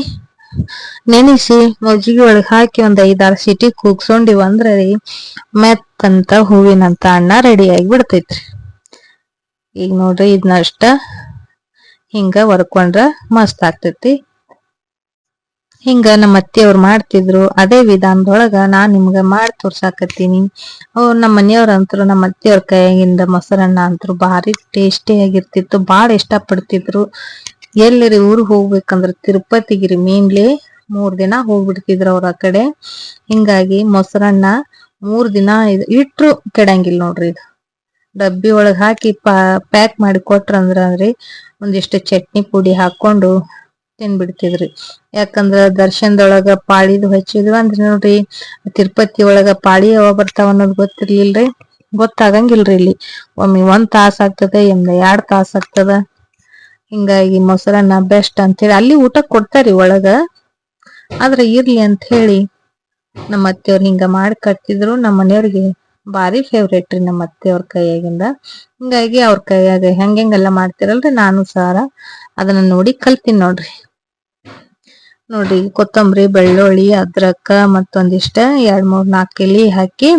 ನೆನೆಸಿ ಮಜ್ಜಿಗೆ ಒಳಗ್ ಹಾಕಿ ಒಂದ್ ಐದಾರು ಸಿಟಿ ಕೂಗ್ಸೊಂಡಿವ್ ಅಂದ್ರ ರೀ, ಮೆತ್ತಂತ ಹೂವಿನಂತ ಅಣ್ಣ ರೆಡಿ ಆಗಿ ಬಿಡ್ತೈತ್ರಿ. ಈಗ ನೋಡ್ರಿ ಇದನ್ನ ಅಷ್ಟ ಹಿಂಗ ಒರ್ಕೊಂಡ್ರ ಮಸ್ತ್ ಆಗ್ತೈತಿ. ಹಿಂಗ ನಮ್ಮ ಅತ್ತೆಯವ್ರು ಮಾಡ್ತಿದ್ರು, ಅದೇ ವಿಧಾನದೊಳಗ ನಾ ನಿಮ್ಗ ಮಾಡಿ ತೋರ್ಸಾಕತ್ತೀನಿ. ಅವ್ರು ನಮ್ಮ ಮನೆಯವ್ರ ಅಂತರು ನಮ್ಮ ಅತ್ತೆಯವ್ರ ಕೈಯಾಗಿಂದ ಮೊಸರನ್ನ ಅಂತರು ಭಾರಿ ಟೇಸ್ಟಿ ಆಗಿರ್ತಿತ್ತು, ಬಾಳ ಇಷ್ಟ ಪಡ್ತಿದ್ರು ಎಲ್ಲರಿ ಊರಿಗೆ ಹೋಗ್ಬೇಕಂದ್ರ ತಿರುಪತಿಗಿರಿ ಮೇನ್ಲಿ ಮೂರ್ ದಿನ ಹೋಗ್ಬಿಡ್ತಿದ್ರು ಅವ್ರ ಕಡೆ. ಹಿಂಗಾಗಿ ಮೊಸರನ್ನ ಮೂರ್ ದಿನ ಇಟ್ರು ಕೆಡಂಗಿಲ್ಲ ನೋಡ್ರಿ ಇದು. ಡಬ್ಬಿ ಒಳಗ್ ಹಾಕಿ ಪ್ಯಾಕ್ ಮಾಡಿ ಕೊಟ್ರಂದ್ರ ಅಂದ್ರಿ ಒಂದಿಷ್ಟು ಚಟ್ನಿ ಪುಡಿ ಹಾಕೊಂಡು ತಿನ್ಬಿಡ್ತಿದ್ರಿ ಯಾಕಂದ್ರ ದರ್ಶನದೊಳಗ ಪಾಳಿದು ಹಚ್ಚಿದ್ವಿ ಅಂದ್ರ ನೋಡ್ರಿ, ತಿರುಪತಿ ಒಳಗ ಪಾಳಿ ಯಾವ ಬರ್ತಾವ ಅನ್ನೋದು ಗೊತ್ತಿರ್ಲಿಲ್ರಿ? ಗೊತ್ತಾಗಂಗಿಲ್ರಿ ಇಲ್ಲಿ. ಒಮ್ಮೆ ಒಂದ್ ತಾಸ ಆಗ್ತದ ಒಮ್ಮೆ ಎರಡ್ ತಾಸ ಆಗ್ತದ. ಹಿಂಗಾಗಿ ಮೊಸರನ್ನ ಬೆಸ್ಟ್ ಅಂತೇಳಿ ಅಲ್ಲಿ ಊಟ ಕೊಡ್ತಾರಿ ಒಳಗ. ಆದ್ರ ಇರ್ಲಿ ಅಂತ ಹೇಳಿ ನಮ್ಮ ಅತ್ತೆಯವ್ರು ಹಿಂಗ ಮಾಡಿ ಕಟ್ತಿದ್ರು ನಮ್ಮ ಮನೆಯವ್ರಿಗೆ ಭಾರಿ ಫೇವ್ರೇಟ್ ರೀ ನಮ್ಮ ಅತ್ತೆಯವ್ರ ಕೈಯಾಗಿಂದ. ಹಿಂಗಾಗಿ ಅವ್ರ ಕೈಯಾಗ ಹೆಂಗೆಲ್ಲ ಮಾಡ್ತಿರಲ್ರಿ, ನಾನು ಸಾರ. ಅದನ್ನ ನೋಡಿ ಕಲ್ತೀನಿ ನೋಡ್ರಿ. ನೋಡ್ರಿ ಕೊತ್ತಂಬರಿ, ಬೆಳ್ಳುಳ್ಳಿ ಅದ್ರಕ ಮತ್ತೊಂದಿಷ್ಟ ಎರಡ್ ಮೂರ್ ನಾಲ್ಕು ಎಲಿ ಹಾಕಿ,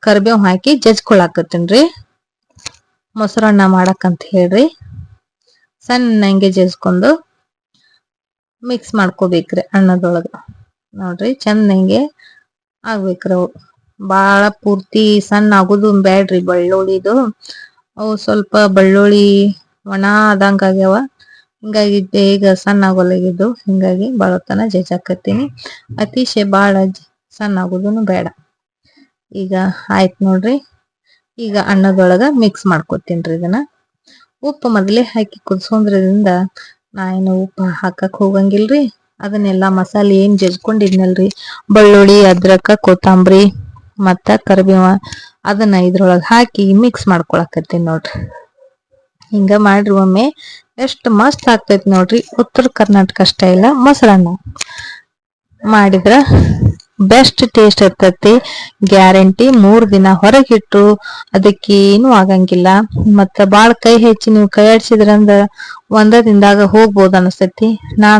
ಕರ್ಬೇವ್ ಹಾಕಿ ಜಜ್ಕೊಳಕತ್ತೀನ್ರಿ ಮೊಸರನ್ನ ಮಾಡಕಂತ ಹೇಳ್ರಿ. ಸಣ್ಣಂಗೆ ಜಜ್ಕೊಂಡು ಮಿಕ್ಸ್ ಮಾಡ್ಕೋಬೇಕ್ರಿ ಅನ್ನದೊಳಗ. ನೋಡ್ರಿ, ಚಂದಂಗೆ ಆಗ್ಬೇಕ್ರಿ ಅವು. ಬಾಳ ಪೂರ್ತಿ ಸಣ್ಣ ಆಗುದು ಬ್ಯಾಡ್ರಿ, ಬೆಳ್ಳುಳ್ಳಿದು. ಅವು ಸ್ವಲ್ಪ ಬೆಳ್ಳುಳ್ಳಿ ಒಣ ಆದಂಗ ಆಗ್ಯಾವ. ಹಿಂಗಾಗಿ ಈಗ ಸಣ್ಣ ಆಗೋಲಾಗಿದ್ದು ಹಿಂಗಾಗಿ ಬಳತನ ಜಜ್ಜಾಕತ್ತೀನಿ ಅತಿಶಯ ಬಾಳ ಸಣ್ಣ ಆಗೋದುನು ಬೇಡ. ಈಗ ಆಯ್ತು ನೋಡ್ರಿ. ಈಗ ಅನ್ನದೊಳಗ ಮಿಕ್ಸ್ ಮಾಡ್ಕೊತೀನ್ರಿ ಇದನ್ನ. ಉಪ್ಪು ಮೊದಲೇ ಹಾಕಿ ಕುದಿಸೋದ್ರಿಂದ ನಾ ಏನು ಉಪ್ಪು ಹಾಕಕ್ ಹೋಗಂಗಿಲ್ರಿ. ಅದನ್ನೆಲ್ಲ ಮಸಾಲೆ ಏನ್ ಜಜ್ಕೊಂಡಿದ್ನಲ್ರಿ. ಬೆಳ್ಳುಳ್ಳಿ ಅದ್ರಕ ಕೊತ್ತಂಬರಿ, ಮತ್ತ ಕರಿಬೇವ ಅದನ್ನ ಇದ್ರೊಳಗ ಹಾಕಿ ಮಿಕ್ಸ್ ಮಾಡ್ಕೊಳಕತ್ತೀನಿ ನೋಡ್ರಿ. ಹಿಂಗ ಮಾಡ್ರಿ ಒಮ್ಮೆ. ಎಷ್ಟ್ ಮಸ್ತ್ ಆಗ್ತೈತಿ ನೋಡ್ರಿ. ಉತ್ತರ ಕರ್ನಾಟಕ ಸ್ಟೈಲ್ ಮೊಸರನ್ನ ಮಾಡಿದ್ರ ಬೆಸ್ಟ್ ಟೇಸ್ಟ್ ಇರ್ತೈತಿ. ಗ್ಯಾರಂಟಿ ಮೂರ್ ದಿನ ಹೊರಗಿಟ್ರು ಅದಕ್ಕೇನು ಆಗಂಗಿಲ್ಲ. ಮತ್ತ ಬಾಳ ಕೈ ಹೆಚ್ಚಿ ನೀವು ಕೈ ಆಡಿಸಿದ್ರಂದ್ರ ಒಂದ ದಿನದಾಗ ಹೋಗ್ಬೋದು ಅನಸ್ತೈತಿ. ನಾ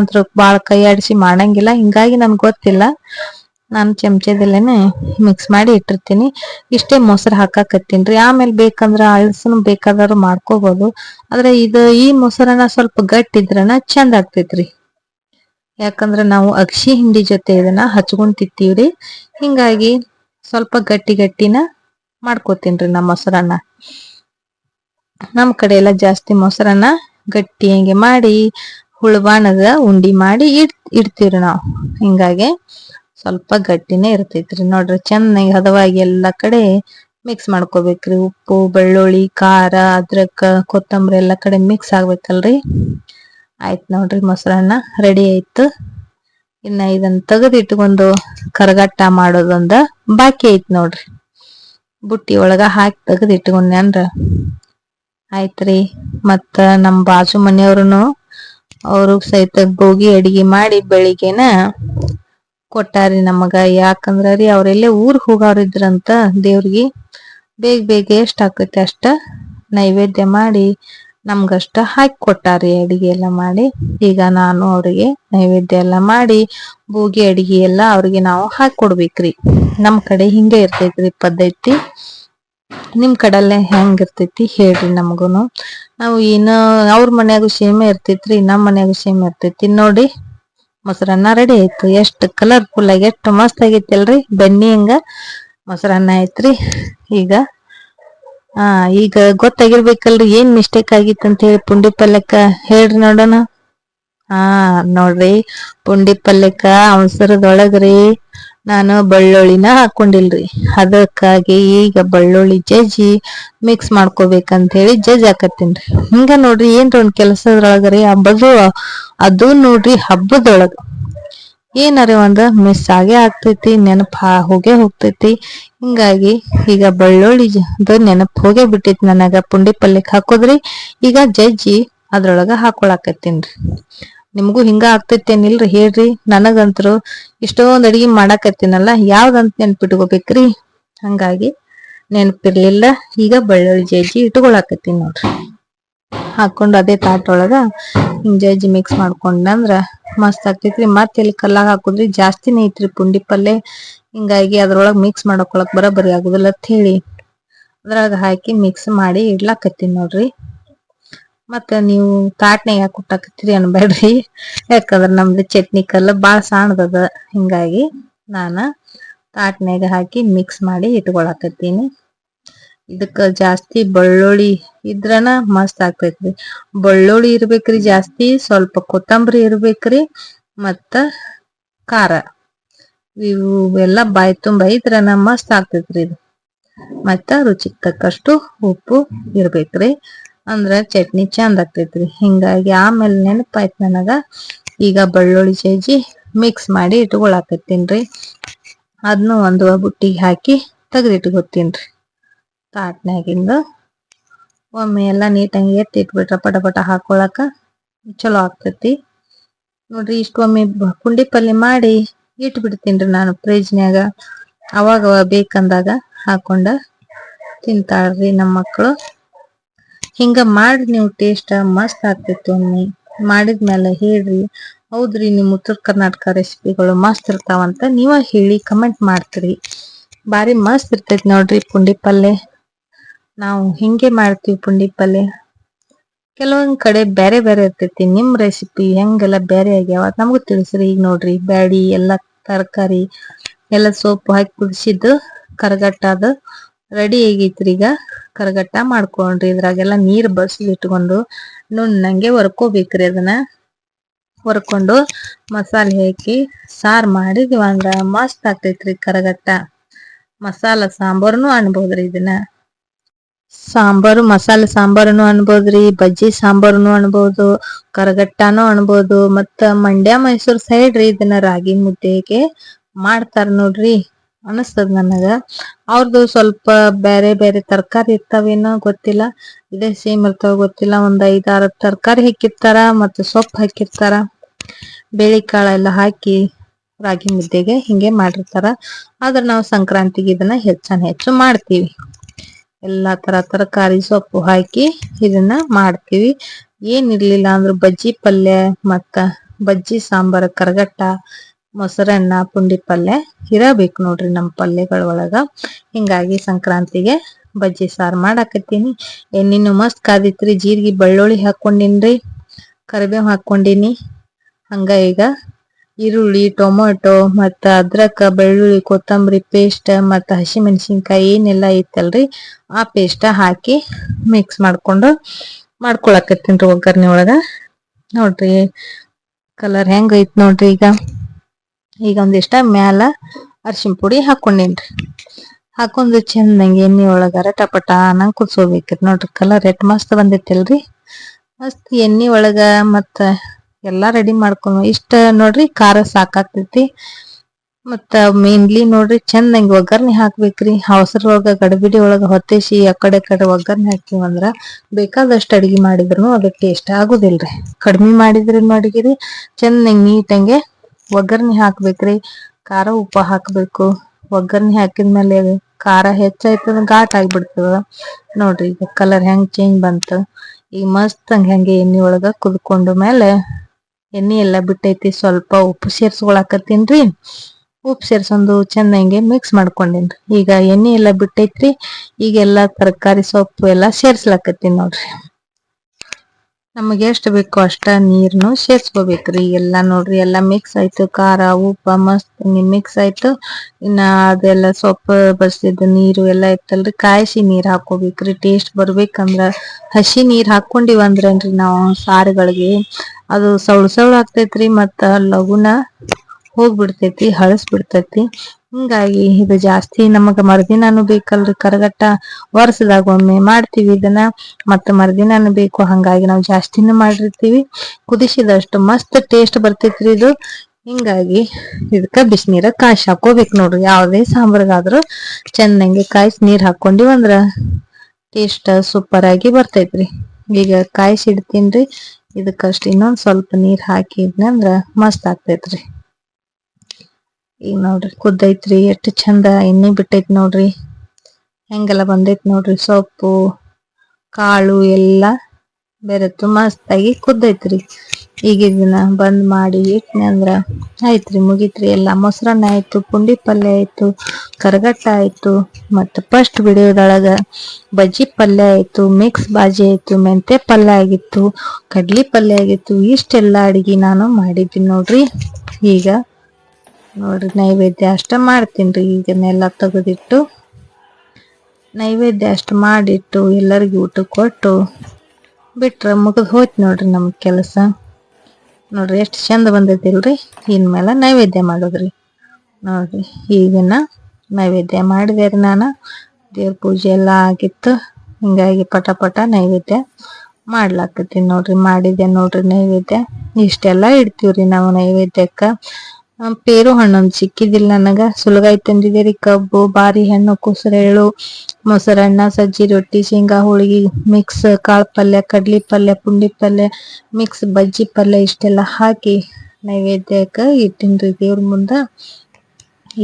ಬಾಳ ಕೈ ಆಡಿಸಿ ಮಾಡಂಗಿಲ್ಲ. ಹಿಂಗಾಗಿ ನನ್ಗೆ ಗೊತ್ತಿಲ್ಲ. ನಾನು ಚಮಚದಲ್ಲೇನೆ ಮಿಕ್ಸ್ ಮಾಡಿ ಇಟ್ಟಿರ್ತೀನಿ. ಇಷ್ಟೇ ಮೊಸರು ಹಾಕಾಕತ್ತೀನ್ರಿ. ಆಮೇಲೆ ಬೇಕಂದ್ರ ಅಳ್ಸನು ಬೇಕಾದ್ರೂ ಮಾಡ್ಕೋಬಹುದು ಆದ್ರೆ ಇದು ಈ ಮೊಸರನ್ನ ಸ್ವಲ್ಪ ಗಟ್ಟಿದ್ರನ ಚಂದ ಆಗ್ತೈತ್ರಿ. ಯಾಕಂದ್ರೆ ನಾವು ಅಕ್ಷಿ ಹಿಂಡಿ ಜೊತೆ ಇದನ್ನ ಹಚ್ಕೊಂಡ್ ತಿಂತೀವ್ರಿ. ಹಿಂಗಾಗಿ ಸ್ವಲ್ಪ ಗಟ್ಟಿ ಗಟ್ಟಿನ ಮಾಡ್ಕೋತೀನಿ ರೀ ನಮ್ಮ ಮೊಸರನ್ನ. ನಮ್ಮ ಕಡೆ ಎಲ್ಲ ಜಾಸ್ತಿ ಮೊಸರನ್ನ ಗಟ್ಟಿ ಹಂಗೆ ಮಾಡಿ ಹುಳಬಾಣದ ಉಂಡಿ ಮಾಡಿ ಇಡ್, ಇಡ್ತೀವ್ರಿ ನಾವು. ಹಿಂಗಾಗಿ ಸ್ವಲ್ಪ ಗಟ್ಟಿನೇ ಇರ್ತೈತ್ರಿ. ನೋಡ್ರಿ ಚೆನ್ನಾಗಿ ಹದವಾಗಿ ಎಲ್ಲ ಕಡೆ ಮಿಕ್ಸ್ ಮಾಡ್ಕೋಬೇಕ್ರಿ. ಉಪ್ಪು, ಬೆಳ್ಳುಳ್ಳಿ, ಖಾರ ಅದ್ರಕ ಕೊತ್ತಂಬರಿ ಎಲ್ಲ ಕಡೆ ಮಿಕ್ಸ್ ಆಗ್ಬೇಕಲ್ರಿ. ಆಯ್ತು ನೋಡ್ರಿ ಮೊಸರನ್ನ ರೆಡಿ ಆಯ್ತು. ಇನ್ನ ಇದನ್ನ ತೆಗೆದು ಇಟ್ಕೊಂಡು ಕರಗಟ್ಟ ಮಾಡೋದೊಂದ ಬಾಕಿ ಐತ್ ನೋಡ್ರಿ. ಬುಟ್ಟಿ ಒಳಗ ಹಾಕಿ ತೆಗೆದು ಇಟ್ಕೊಂಡೆ ಅಂದ್ರ ಆಯ್ತ್ರಿ. ಮತ್ತ ನಮ್ ಬಾಜು ಮನೆಯವ್ರುನು ಅವರು ಸಹಿತ ಗೋಗಿ ಅಡಿಗೆ ಮಾಡಿ ಬೆಳಿಗ್ಗೆನ ಕೊಟ್ಟಾರಿ ನಮಗ ಯಾಕಂದ್ರ ರೀ ಅವ್ರೆಲ್ಲೇ ಊರ್ಗ್ ಹೋಗೋರಿದ್ರಂತ ದೇವ್ರಿಗೆ ಬೇಗ ಬೇಗ ಎಷ್ಟ್ ಆಕೈತಿ ಅಷ್ಟ ನೈವೇದ್ಯ ಮಾಡಿ ನಮ್ಗಷ್ಟ ಹಾಕಿ ಕೊಟ್ಟಾರಿ ಅಡಿಗೆ ಎಲ್ಲ ಮಾಡಿ. ಈಗ ನಾನು ಅವ್ರಿಗೆ ನೈವೇದ್ಯ ಎಲ್ಲ ಮಾಡಿ, ಭೋಗಿ ಅಡಿಗೆ ಎಲ್ಲ ಅವ್ರಿಗೆ ನಾವು ಹಾಕಿ ಕೊಡ್ಬೇಕ್ರಿ. ನಮ್ ಕಡೆ ಹಿಂಗೆ ಇರ್ತೈತ್ರಿ ಪದ್ಧತಿ. ನಿಮ್ ಕಡಲ್ಲೇ ಹೆಂಗ್ ಇರ್ತೈತಿ ಹೇಳ್ರಿ ನಮಗುನು. ನಾವು ಏನ ಅವ್ರ ಮನ್ಯಾಗು ಸೇಮೆ ಇರ್ತೈತ್ರಿ, ನಮ್ ಮನ್ಯಾಗು ಸೇಮೆ ಇರ್ತೈತಿ. ನೋಡಿ ಮೊಸರನ್ನ ರೆಡಿ ಆಯ್ತು. ಎಷ್ಟು ಕಲರ್ಫುಲ್ ಆಗಿ, ಎಷ್ಟು ಮಸ್ತ್ ಆಗೈತಿಲ್ರಿ ಬೆಣ್ಣಿ ಹಿಂಗ ಮೊಸರನ್ನ ಐತ್ರಿ ಈಗ, ಆ, ಈಗ ಗೊತ್ತಾಗಿರ್ಬೇಕಲ್ರಿ, ಏನ್ ಮಿಸ್ಟೇಕ್ ಆಗಿತ್ತು ಅಂತ ಹೇಳಿ ಪುಂಡಿ ಪಲ್ಯಕ್ಕ ಹೇಳ್ರಿ ನೋಡೋಣ. ಹಾ ನೋಡ್ರಿ, ಪುಂಡಿ ಪಲ್ಯಕ್ಕ ಅವಸರದೊಳಗ್ರಿ ನಾನು ಬೆಳ್ಳುಳ್ಳಿನ ಹಾಕೊಂಡಿಲ್ರಿ. ಅದಕ್ಕಾಗಿ ಈಗ ಬೆಳ್ಳುಳ್ಳಿ ಜಜ್ಜಿ ಮಿಕ್ಸ್ ಮಾಡ್ಕೋಬೇಕಂತ ಹೇಳಿ ಜಜ್ಜಿ ಹಾಕತ್ತೀನಿ ಹಿಂಗ ನೋಡ್ರಿ ಏನ್ರಿ ಒಂದ್ ಕೆಲಸದೊಳಗ್ರಿ ಹಬ್ಬದು ಅದು ನೋಡ್ರಿ ಹಬ್ಬದೊಳಗ. ಏನಾರ ಒಂದ್ ಮಿಸ್ ಆಗೇ ಆಗ್ತೈತಿ, ನೆನಪ ಹೋಗೇ ಹೋಗ್ತೈತಿ. ಹಿಂಗಾಗಿ ಈಗ ಬೆಳ್ಳುಳ್ಳಿ ನೆನಪ್ ಹೋಗೇ ಬಿಟ್ಟೈತಿ ನನಗ. ಪುಂಡಿ ಪಲ್ಯಕ್ ಹಾಕೋದ್ರಿ. ಈಗ ಜಜ್ಜಿ ಅದ್ರೊಳಗ ಹಾಕೊಳಕತ್ತೀನ್ರಿ ನಿಮ್ಗೂ ಹಿಂಗ ಆಗ್ತೈತೇನಿಲ್ರಿ ಹೇಳ್ರಿ. ನನಗಂತರು ಇಷ್ಟೊಂದ್ ಅಡಿಗೆ ಮಾಡಾಕತ್ತೀನಲ್ಲ, ಯಾವ್ದಂತ ನೆನ್ಪಿಟ್ಕೋಬೇಕ್ರಿ. ಹಂಗಾಗಿ ನೆನಪಿರ್ಲಿಲ್ಲ, ಈಗ ಬೆಳ್ಳುಳ್ಳಿ ಜಜ್ಜಿ ಇಟ್ಕೊಳಕತ್ತೀನಿ ನೋಡ್ರಿ. ಹಾಕೊಂಡು ಅದೇ ತಾಟ್ ಒಳಗ ಹಿಂಗ್ ಜಜ್ಜಿ ಮಿಕ್ಸ್ ಮಾಡ್ಕೊಂಡಂದ್ರ ಮಸ್ತ್ ಆಗ್ತೈತ್ರಿ. ಮತ್ತೆ ಇಲ್ಲಿ ಕಲ್ಲಾಗ ಹಾಕುದ್ರಿ, ಜಾಸ್ತಿನೇ ಐತ್ರಿ ಪುಂಡಿ ಪಲ್ಲೆ. ಹಿಂಗಾಗಿ ಅದ್ರೊಳಗ ಮಿಕ್ಸ್ ಮಾಡ್ಕೊಳಕ್ ಬರಬರಿ ಆಗುದಿಲ್ಲ ಅಂತ ಹೇಳಿ ಅದ್ರಾಗ ಹಾಕಿ ಮಿಕ್ಸ್ ಮಾಡಿ ಇಡ್ಲಾಕತ್ತೀನಿ ನೋಡ್ರಿ. ಮತ್ತ ನೀವು ತಾಟ್ನಾಗ ಯಾಕೆ ಕುಟ್ಟಾಕತ್ತೀರಿ ಅನ್ಬೇಡ್ರಿ. ಯಾಕಂದ್ರ ನಮ್ದು ಚಟ್ನಿ ಕಲ್ಲ ಬಾಳ ಸಣ್ಣದದ ಹಿಂಗಾಗಿ ನಾನ ತಾಟ್ನಾಗ ಹಾಕಿ ಮಿಕ್ಸ್ ಮಾಡಿ ಇಟ್ಕೊಳಕತ್ತೀನಿ. ಇದಕ್ಕ ಜಾಸ್ತಿ ಬೆಳ್ಳುಳ್ಳಿ ಇದ್ರನ ಮಸ್ತ್ ಆಗ್ತೈತ್ರಿ. ಬೆಳ್ಳುಳ್ಳಿ ಇರ್ಬೇಕ್ರಿ ಜಾಸ್ತಿ, ಸ್ವಲ್ಪ ಕೊತ್ತಂಬರಿ ಇರ್ಬೇಕ್ರಿ, ಮತ್ತ ಖಾರ. ಇವು ಎಲ್ಲ ಬಾಯಿ ತುಂಬ ಇದ್ರನ ಮಸ್ತ್ ಆಗ್ತೈತ್ರಿ ಇದು. ಮತ್ತ ರುಚಿಗೆ ತಕ್ಕಷ್ಟು ಉಪ್ಪು ಇರ್ಬೇಕ್ರಿ. ಅಂದ್ರ ಚಟ್ನಿ ಚಂದ ಆಗ್ತೈತ್ರಿ. ಹಿಂಗಾಗಿ ಆಮೇಲೆ ನೆನಪಾಯ್ತು ನನಗ. ಈಗ ಬೆಳ್ಳುಳ್ಳಿ ಜಜ್ಜಿ ಮಿಕ್ಸ್ ಮಾಡಿ ಇಟ್ಕೊಳಕತ್ತೀನ್ರಿ ಅದನ್ನು ಒಂದು ಬುಟ್ಟಿಗೆ ಹಾಕಿ ತೆಗೆದಿಟ್ಕೊತೀನ್ರಿ ತಾಟ್ನಾಗಿಂದ ಒಮ್ಮೆ ಎಲ್ಲ ನೀಟಾಗಿ ಎತ್ತಿ ಇಟ್ಬಿಟ್ರೆ ಪಟ ಹಾಕೊಳಕ ಚಲೋ ಆಗ್ತೈತಿ. ನೋಡ್ರಿ ಇಷ್ಟು ಒಮ್ಮೆ ಪುಂಡಿ ಪಲ್ಯ ಮಾಡಿ ಇಟ್ಬಿಡ್ತೀನ್ರಿ ನಾನು ಫ್ರಿಜ್ನ್ಯಾಗ ಅವಾಗ ಬೇಕಂದಾಗ ಹಾಕೊಂಡ ತಿಂತಾಳ್ರಿ ನಮ್ಮ ಮಕ್ಕಳು ಹಿಂಗ ಮಾಡ್ರಿ ನೀವು ಟೇಸ್ಟ್ ಮಸ್ತ್ ಆಗ್ತೈತಿ ಒಮ್ಮೆ. ಮಾಡಿದ್ಮೇಲೆ ಹೇಳ್ರಿ. ಹೌದ್ರಿ, ನಿಮ್ ಉತ್ತರ ಕರ್ನಾಟಕ ರೆಸಿಪಿಗಳು ಮಸ್ತ್ ಇರ್ತಾವಂತ ನೀವ ಹೇಳಿ ಕಮೆಂಟ್ ಮಾಡ್ತೀರಿ. ಬಾರಿ ಮಸ್ತ್ ಇರ್ತೈತಿ ನೋಡ್ರಿ ಪುಂಡಿ ಪಲ್ಯ ನಾವು ಹಿಂಗೆ ಮಾಡ್ತೀವಿ ಪುಂಡಿ ಪಲ್ಯ ಕೆಲವೊಂದ್ ಕಡೆ ಬೇರೆ ಬೇರೆ ಇರ್ತೈತಿ. ನಿಮ್ ರೆಸಿಪಿ ಹೆಂಗೆಲ್ಲ ಬೇರೆ ಆಗ್ಯಾವ ನಮಗೂ ತಿಳಿಸ್ರಿ. ಈಗ ನೋಡ್ರಿ ಬ್ಯಾಡಿ ಎಲ್ಲಾ ತರಕಾರಿ, ಎಲ್ಲ ಸೊಪ್ಪು ಹಾಕಿ ಕುದಿಸಿದ್ದು ಕರಗಟ್ಟ ಅದು ರೆಡಿ ಆಗೈತ್ರಿ ಈಗ. ಕರಗಟ್ಟ ಮಾಡ್ಕೊಂಡ್ರಿ. ಇದ್ರಾಗೆಲ್ಲ ನೀರ್ ಬಸ್ ಇಟ್ಕೊಂಡು ನುಣ್ಣಂಗೆ ಹೊರ್ಕೋಬೇಕ್ರಿ ಅದನ್ನ. ಹೊರ್ಕೊಂಡು ಮಸಾಲೆ ಹಾಕಿ ಸಾರ್ ಮಾಡಿದ್ವಿ ಅಂದ್ರ ಮಸ್ತ್ ಆಗ್ತೈತ್ರಿ ಕರಗಟ್ಟ. ಮಸಾಲ ಸಾಂಬಾರ್ನು ಅನ್ಬೋದ್ರಿ ಇದನ್ನ. ಸಾಂಬಾರು, ಮಸಾಲೆ ಸಾಂಬಾರನು ಅನ್ಬೋದ್ರಿ, ಬಜ್ಜಿ ಸಾಂಬಾರನು ಅನ್ಬೋದು, ಕರಗಟ್ಟಾನು ಅನ್ಬೋದು, ಮತ್ತ ಮಂಡ್ಯ ಮೈಸೂರ್ ಸೈಡ್ ರೀ ಇದನ್ನ ರಾಗಿ ಮುದ್ದೆಗೆ ಮಾಡ್ತಾರ ನೋಡ್ರಿ. ಅನಸ್ತದ ನನಗ. ಅವ್ರದ್ದು ಸ್ವಲ್ಪ ಬೇರೆ ಬೇರೆ ತರಕಾರಿ ಇರ್ತಾವೇನೋ ಗೊತ್ತಿಲ್ಲ. ಇದೇ ಸೇಮ್ ಇರ್ತಾವ ಗೊತ್ತಿಲ್ಲ. ಒಂದ್ ಐದಾರು ತರಕಾರಿ ಹಾಕಿರ್ತಾರ ಮತ್ತ ಸೊಪ್ಪು ಹಾಕಿರ್ತಾರ. ಎಲ್ಲ ಹಾಕಿ ರಾಗಿ ಮುದ್ದೆಗೆ ಹಿಂಗೆ ಮಾಡಿರ್ತಾರ. ಆದ್ರೆ ನಾವು ಸಂಕ್ರಾಂತಿಗೆ ಇದನ್ನ ಹೆಚ್ಚಾನ ಹೆಚ್ಚು ಮಾಡ್ತೀವಿ. ಎಲ್ಲಾ ತರ ತರಕಾರಿ ಸೊಪ್ಪು ಹಾಕಿ ಇದನ್ನ ಮಾಡ್ತೀವಿ. ಏನಿರ್ಲಿಲ್ಲ ಅಂದ್ರ ಬಜ್ಜಿ ಪಲ್ಯ ಮತ್ತ ಬಜ್ಜಿ ಸಾಂಬಾರ್ ಕರಗಟ್ಟ ಮೊಸರನ್ನ, ಪುಂಡಿ ಪಲ್ಯ ಇರಬೇಕು ನೋಡ್ರಿ ನಮ್ಮ ಪಲ್ಯಗಳ ಒಳಗ. ಹಿಂಗಾಗಿ ಸಂಕ್ರಾಂತಿಗೆ ಬಜ್ಜಿ ಸಾರು ಮಾಡಾಕತ್ತೀನಿ. ಎಣ್ಣಿನು ಮಸ್ತ್ ಕಾದಿತ್ರಿ. ಜೀರಿಗೆ ಬೆಳ್ಳುಳ್ಳಿ ಹಾಕೊಂಡಿನ್ರಿ ಕರಿಬೇವು ಹಾಕೊಂಡಿನಿ ಹಂಗ ಈಗ ಈರುಳ್ಳಿ, ಟೊಮೊಟೊ ಮತ್ತ ಅದ್ರಕ ಬೆಳ್ಳುಳ್ಳಿ, ಕೊತ್ತಂಬರಿ ಪೇಸ್ಟ್ ಮತ್ತ ಹಸಿಮೆಣಸಿನ್ಕಾಯಿ ಏನೆಲ್ಲ ಐತಲ್ರಿ ಆ ಪೇಸ್ಟ ಹಾಕಿ ಮಿಕ್ಸ್ ಮಾಡ್ಕೊಂಡು ಮಾಡ್ಕೊಳಕತ್ತೀನ್ರಿ ಒಗ್ಗರಣೆ ಒಳಗ. ನೋಡ್ರಿ ಕಲರ್ ಹೆಂಗೈತ್ ನೋಡ್ರಿ ಈಗ. ಈಗ ಒಂದಿಷ್ಟ ಮ್ಯಾಲ ಅರ್ಶಿಣ ಪುಡಿ ಹಾಕೊಂಡೇನ್ರಿ. ಹಾಕೊಂಡು ಚಂದಂಗೆ ಎಣ್ಣೆ ಒಳಗಾರ ಟಪಟ ಅನ್ನಂಗೆ ಕುದಿಸೋಬೇಕ್ರಿ ನೋಡ್ರಿ ಕಲರ್ ಎಟ್ ಮಸ್ತ್ ಬಂದಿತ್ತಲ್ರಿ. ಮಸ್ತ್ ಎಣ್ಣೆ ಒಳಗ ಮತ್ತ ಎಲ್ಲಾ ರೆಡಿ ಮಾಡ್ಕೊಂಡು ಇಷ್ಟ ನೋಡ್ರಿ ಖಾರ ಸಾಕಾಗ್ತೈತಿ. ಮತ್ತ ಮೇನ್ಲಿ ನೋಡ್ರಿ ಚಂದಂಗೆ ಒಗ್ಗರ್ಣಿ ಹಾಕ್ಬೇಕ್ರಿ. ಅವಸರೊಳಗ ಗಡಬಿಡಿ ಒಳಗ ಹೊತ್ತೇಸಿ ಆ ಕಡೆ ಕಡೆ ಒಗ್ಗರ್ಣಿ ಹಾಕಿವಂದ್ರ ಬೇಕಾದಷ್ಟು ಅಡಿಗೆ ಮಾಡಿದ್ರು ಅದು ಟೇಸ್ಟ್ ಆಗುದಿಲ್ರಿ. ಕಡಿಮೆ ಮಾಡಿದ್ರಿ ಅಡಿಗೆರಿ ಚಂದಂಗೆ ನೀಟಂಗೆ ಒಗ್ಗರ್ಣಿ ಹಾಕ್ಬೇಕ್ರಿ, ಖಾರ ಉಪ್ಪು ಹಾಕ್ಬೇಕು. ಒಗ್ಗರ್ಣಿ ಹಾಕಿದ್ಮೇಲೆ ಖಾರ ಹೆಚ್ಚಾಯ್ತದ ಘಾಟ್ ಆಗಿಬಿಡ್ತದ. ನೋಡ್ರಿ ಈಗ ಕಲರ್ ಹೆಂಗ್ ಚೇಂಜ್ ಬಂತು. ಈಗ ಮಸ್ತ್ ಹಂಗ ಹೆಂಗೆ ಎಣ್ಣೆ ಒಳಗ ಕುದ್ಕೊಂಡ ಮೇಲೆ ಎಣ್ಣೆ ಎಲ್ಲ ಬಿಟ್ಟೈತಿ, ಸ್ವಲ್ಪ ಉಪ್ಪು ಸೇರ್ಸ್ಕೊಳಕತ್ತೀನ್ರಿ. ಉಪ್ಪು ಸೇರ್ಸೊಂದು ಚೆನ್ನಾಗಿ ಮಿಕ್ಸ್ ಮಾಡ್ಕೊಂಡಿನ್ರಿ. ಈಗ ಎಣ್ಣೆ ಎಲ್ಲ ಬಿಟ್ಟೈತ್ರಿ, ಈಗ ಎಲ್ಲಾ ತರಕಾರಿ ಸೊಪ್ಪು ಎಲ್ಲಾ ಸೇರ್ಸ್ಲಾಕತ್ತೀನಿ ನೋಡ್ರಿ. ನಮಗೆ ಎಷ್ಟು ಬೇಕೋ ಅಷ್ಟ ನೀರ್ನು ಸೇರ್ಸ್ಕೋಬೇಕ್ರಿ. ಎಲ್ಲ ನೋಡ್ರಿ, ಎಲ್ಲ ಮಿಕ್ಸ್ ಆಯ್ತು. ಖಾರ, ಉಪ್ಪ, ಮಸ್ತ್ ಮಿಕ್ಸ್ ಆಯ್ತು. ಇನ್ನ ಅದೆಲ್ಲ ಸೊಪ್ಪು ಬಸಿದ ನೀರು ಎಲ್ಲ ಇತ್ತಲ್ರಿ, ಕಾಯಿಸಿ ನೀರ್ ಹಾಕೋಬೇಕ್ರಿ. ಟೇಸ್ಟ್ ಬರ್ಬೇಕಂದ್ರ ಹಸಿ ನೀರ್ ಹಾಕೊಂಡಿವಂದ್ರೇನ್ರಿ ನಾವು ಸಾರುಗಳಿಗೆ. ಅದು ಸೌಳ್ ಸೌಳ್ ಆಗ್ತೈತ್ರಿ ಮತ್ತ ಲಗುನ ಹೋಗ್ಬಿಡ್ತೈತಿ ಹಳಸ್ ಬಿಡ್ತೈತಿ ಹಿಂಗಾಗಿ ಇದು ಜಾಸ್ತಿ ನಮಗ ಮರುದಿನಾನು ಬೇಕಲ್ರಿ. ಕರಗಟ್ಟ ವರ್ಷದಾಗ ಒಮ್ಮೆ ಮಾಡ್ತೀವಿ ಇದನ್ನ. ಮತ್ತ ಮರುದಿನಾನು ಬೇಕು, ಹಂಗಾಗಿ ನಾವು ಜಾಸ್ತಿನೂ ಮಾಡಿರ್ತೀವಿ. ಕುದಿಸಿದಷ್ಟು ಮಸ್ತ್ ಟೇಸ್ಟ್ ಬರ್ತೈತ್ರಿ ಇದು. ಹಿಂಗಾಗಿ ಇದಕ್ಕ ಬಿಸಿನೀರ ಕಾಯಿಸಿ ಹಾಕೋಬೇಕು ನೋಡ್ರಿ. ಯಾವ್ದೇ ಸಾಂಬಾರ್ಗಾದ್ರೂ ಚೆನ್ನಾಗಿ ಕಾಯಿಸಿ ನೀರ್ ಹಾಕೊಂಡಿವಂದ್ರ ಟೇಸ್ಟ್ ಸೂಪರ್ ಆಗಿ ಬರ್ತೈತ್ರಿ. ಈಗ ಕಾಯಿಸಿ ಇಡ್ತೀನ್ರಿ ಇದಕ್ಕಷ್ಟು ಇನ್ನೊಂದ್ ಸ್ವಲ್ಪ ನೀರ್ ಹಾಕಿದ್ನಂದ್ರ ಮಸ್ತ್ ಆಗ್ತೈತ್ರಿ. ಈಗ ನೋಡ್ರಿ ಕುದ್ದೈತ್ರಿ ಎಷ್ಟು ಚಂದ ಎಣ್ಣೆ ಬಿಟ್ಟೈತ್ ನೋಡ್ರಿ. ಹೆಂಗೆಲ್ಲ ಬಂದೈತ್ ನೋಡ್ರಿ, ಸೊಪ್ಪು, ಕಾಳು ಎಲ್ಲ ಬೆರೆತು ಮಸ್ತಾಗಿ ಕುದ್ದೈತ್ರಿ. ಈಗ ಇದನ್ನ ಬಂದ್ ಮಾಡಿ ಇಟ್ನೆ ಅಂದ್ರ ಆಯ್ತ್ರಿ, ಮುಗೀತ್ರಿ ಎಲ್ಲ. ಮೊಸರನ್ನ ಆಯ್ತು, ಪುಂಡಿ ಪಲ್ಯ ಆಯ್ತು, ಕರಗಟ್ಟ ಆಯ್ತು, ಮತ್ತ ಫಸ್ಟ್ ವಿಡಿಯೋದೊಳಗ ಬಜ್ಜಿ ಪಲ್ಯ ಆಯ್ತು ಮಿಕ್ಸ್ ಬಾಜಿ ಆಯ್ತು ಮೆಂತೆ ಪಲ್ಯ ಆಗಿತ್ತು, ಕಡ್ಲಿ ಪಲ್ಯ ಆಗಿತ್ತು, ಇಷ್ಟೆಲ್ಲ ಅಡಿಗೆ ನಾನು ಮಾಡಿದ್ದೀನಿ ನೋಡ್ರಿ. ಈಗ ನೋಡ್ರಿ ನೈವೇದ್ಯ ಅಷ್ಟ ಮಾಡ್ತೀನಿ ರೀ. ಇದನ್ನೆಲ್ಲ ತೆಗೆದಿಟ್ಟು ನೈವೇದ್ಯ ಅಷ್ಟು ಮಾಡಿಟ್ಟು ಎಲ್ಲರಿಗೂ ಊಟ ಕೊಟ್ಟು ಬಿಟ್ರೆ ಮುಗಿದು ಹೋಯ್ತು ನೋಡ್ರಿ ನಮ್ಮ ಕೆಲಸ. ನೋಡ್ರಿ, ಎಷ್ಟು ಚಂದ ಬಂದೈತಿಲ್ರಿ. ಇನ್ಮೇಲೆ ನೈವೇದ್ಯ ಮಾಡೋದ್ರಿ. ನೋಡ್ರಿ, ಈಗಿನ ನೈವೇದ್ಯ ಮಾಡಿದೆ ರೀ ನಾನು. ದೇವ್ರ ಪೂಜೆ ಎಲ್ಲ ಆಗಿತ್ತು. ಹಿಂಗಾಗಿ ಪಟ ಪಟ ನೈವೇದ್ಯ ಮಾಡ್ಲಾಕತ್ತೀನಿ ನೋಡ್ರಿ. ಮಾಡಿದ್ದೆ ನೋಡ್ರಿ ನೈವೇದ್ಯ. ಇಷ್ಟೆಲ್ಲ ಇಡ್ತೀವ್ರಿ ನಾವು ನೈವೇದ್ಯಕ್ಕ. ಪೇರು ಹಣ್ಣು ಸಿಕ್ಕಿದಿಲ್ಲ ನನಗ. ಸುಲಗಾಯಿ ತಂದಿದ್ದೀರಿ ಕಬ್ಬು, ಬಾರಿ ಹಣ್ಣು ಕುಸರೆಳು ಮೊಸರನ್ನ, ಸಜ್ಜಿ ರೊಟ್ಟಿ, ಶೇಂಗಾ ಹೋಳಿಗೆ ಮಿಕ್ಸ್ ಕಾಳು ಪಲ್ಯ, ಕಡ್ಲಿ ಪಲ್ಯ, ಪುಂಡಿ ಪಲ್ಯ ಮಿಕ್ಸ್ ಬಜ್ಜಿ ಪಲ್ಯ ಇಷ್ಟೆಲ್ಲ ಹಾಕಿ ನೈವೇದ್ಯಕ್ಕೆ ಇಟ್ಟಿನ್ರಿ ದೇವ್ರ ಮುಂದ.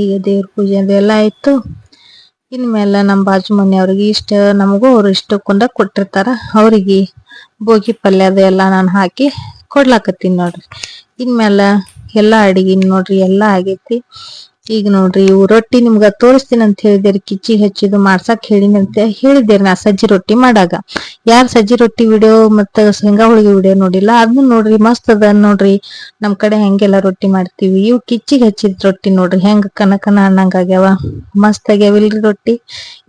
ಈಗ ದೇವ್ರ ಪೂಜೆ ಅದೆಲ್ಲ ಆಯ್ತು. ಇನ್ಮೇಲೆ ನಮ್ಮ ಬಾಜು ಮನೆಯವ್ರಿಗೆ ಇಷ್ಟ, ನಮಗೂ ಅವ್ರು ಇಷ್ಟಕ್ಕೊಂಡ ಕೊಟ್ಟಿರ್ತಾರ. ಅವ್ರಿಗೆ ಬೋಗಿ ಪಲ್ಯ ಅದೆಲ್ಲ ನಾನು ಹಾಕಿ ಕೊಡ್ಲಾಕತ್ತೀನಿ ನೋಡ್ರಿ. ಇನ್ಮೇಲೆ ಎಲ್ಲಾ ಅಡಿಗೆ ನೋಡ್ರಿ ಎಲ್ಲಾ ಆಗೈತಿ. ಈಗ ನೋಡ್ರಿ ಇವು ರೊಟ್ಟಿ ನಿಮ್ಗ ತೋರಿಸ್ತೀನಿ ಅಂತ ಹೇಳಿದೇರಿ ಕಿಚ್ಚಿಗೆ ಹಚ್ಚಿದು ಮಾಡ್ಸಕ್ ಹೇಳಿನಂತೆ ಹೇಳಿದೇರಿ ನಾ ಸಜ್ಜಿ ರೊಟ್ಟಿ ಮಾಡಾಗ. ಯಾರ್ ಸಜ್ಜಿ ರೊಟ್ಟಿ ವಿಡಿಯೋ ಮತ್ತ ಶೇಂಗಾ ಹೋಳಿಗೆ ವಿಡಿಯೋ ನೋಡಿಲ್ಲ, ಅದನ್ನ ನೋಡ್ರಿ ಮಸ್ತ್ ಅದ ನೋಡ್ರಿ. ನಮ್ ಕಡೆ ಹೆಂಗೆಲ್ಲ ರೊಟ್ಟಿ ಮಾಡ್ತೀವಿ. ಇವು ಕಿಚ್ಚಿಗೆ ಹಚ್ಚಿದ ರೊಟ್ಟಿ ನೋಡ್ರಿ, ಹೆಂಗ ಕನಕನ ಕನ ಅನ್ನಂಗ ಆಗ್ಯಾವ. ಮಸ್ತ್ ಆಗ್ಯಾವಿಲ್ರಿ ರೊಟ್ಟಿ.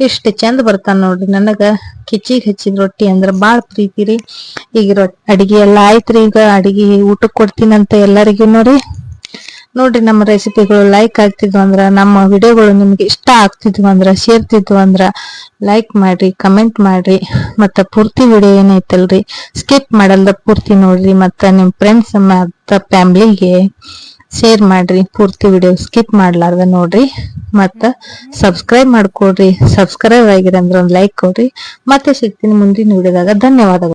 ಎಷ್ಟ್ ಚಂದ ಬರ್ತಾನ ನೋಡ್ರಿ ನನಗ. ಕಿಚ್ಚಿಗೆ ಹಚ್ಚಿದ ರೊಟ್ಟಿ ಅಂದ್ರ ಬಾಳ್ ಪ್ರೀತಿ ರೀ. ಈಗ ರೊಟ್ಟಿ ಅಡಿಗೆ ಎಲ್ಲಾ ಆಯ್ತ್ರಿ, ಈಗ ಅಡಿಗೆ ಊಟಕ್ ಕೊಡ್ತೀನಂತ ಎಲ್ಲರಿಗೂ ನೋಡಿ ನೋಡ್ರಿ ನಮ್ಮ ರೆಸಿಪಿಗಳು ಲೈಕ್ ಆಗ್ತಿದ್ವು ಅಂದ್ರ, ನಮ್ಮ ವಿಡಿಯೋಗಳು ನಿಮ್ಗೆ ಇಷ್ಟ ಆಗ್ತಿದ್ವು ಅಂದ್ರ ಸೇರ್ತಿದ್ವು ಅಂದ್ರ ಲೈಕ್ ಮಾಡ್ರಿ ಕಮೆಂಟ್ ಮಾಡ್ರಿ, ಮತ್ತ ಪೂರ್ತಿ ವಿಡಿಯೋ ಏನೈತಲ್ರಿ ಸ್ಕಿಪ್ ಮಾಡಲ್ದ ಪೂರ್ತಿ ನೋಡ್ರಿ, ಮತ್ತ ನಿಮ್ ಫ್ರೆಂಡ್ಸ್ ಮತ್ತ ಫ್ಯಾಮ್ಲಿಗೆ ಶೇರ್ ಮಾಡ್ರಿ, ಪೂರ್ತಿ ವಿಡಿಯೋ ಸ್ಕಿಪ್ ಮಾಡ್ಲಾರ್ದ ನೋಡ್ರಿ, ಮತ್ತ ಸಬ್ಸ್ಕ್ರೈಬ್ ಮಾಡ್ಕೊಡ್ರಿ ಸಬ್ಸ್ಕ್ರೈಬ್ ಆಗಿರಂದ್ರ ಒಂದ್ ಲೈಕ್ ಕೊಡ್ರಿ, ಮತ್ತೆ ಸಿಗ್ತೀನಿ ಮುಂದಿನ ವಿಡಿಯೋದಾಗ ಧನ್ಯವಾದಗಳು.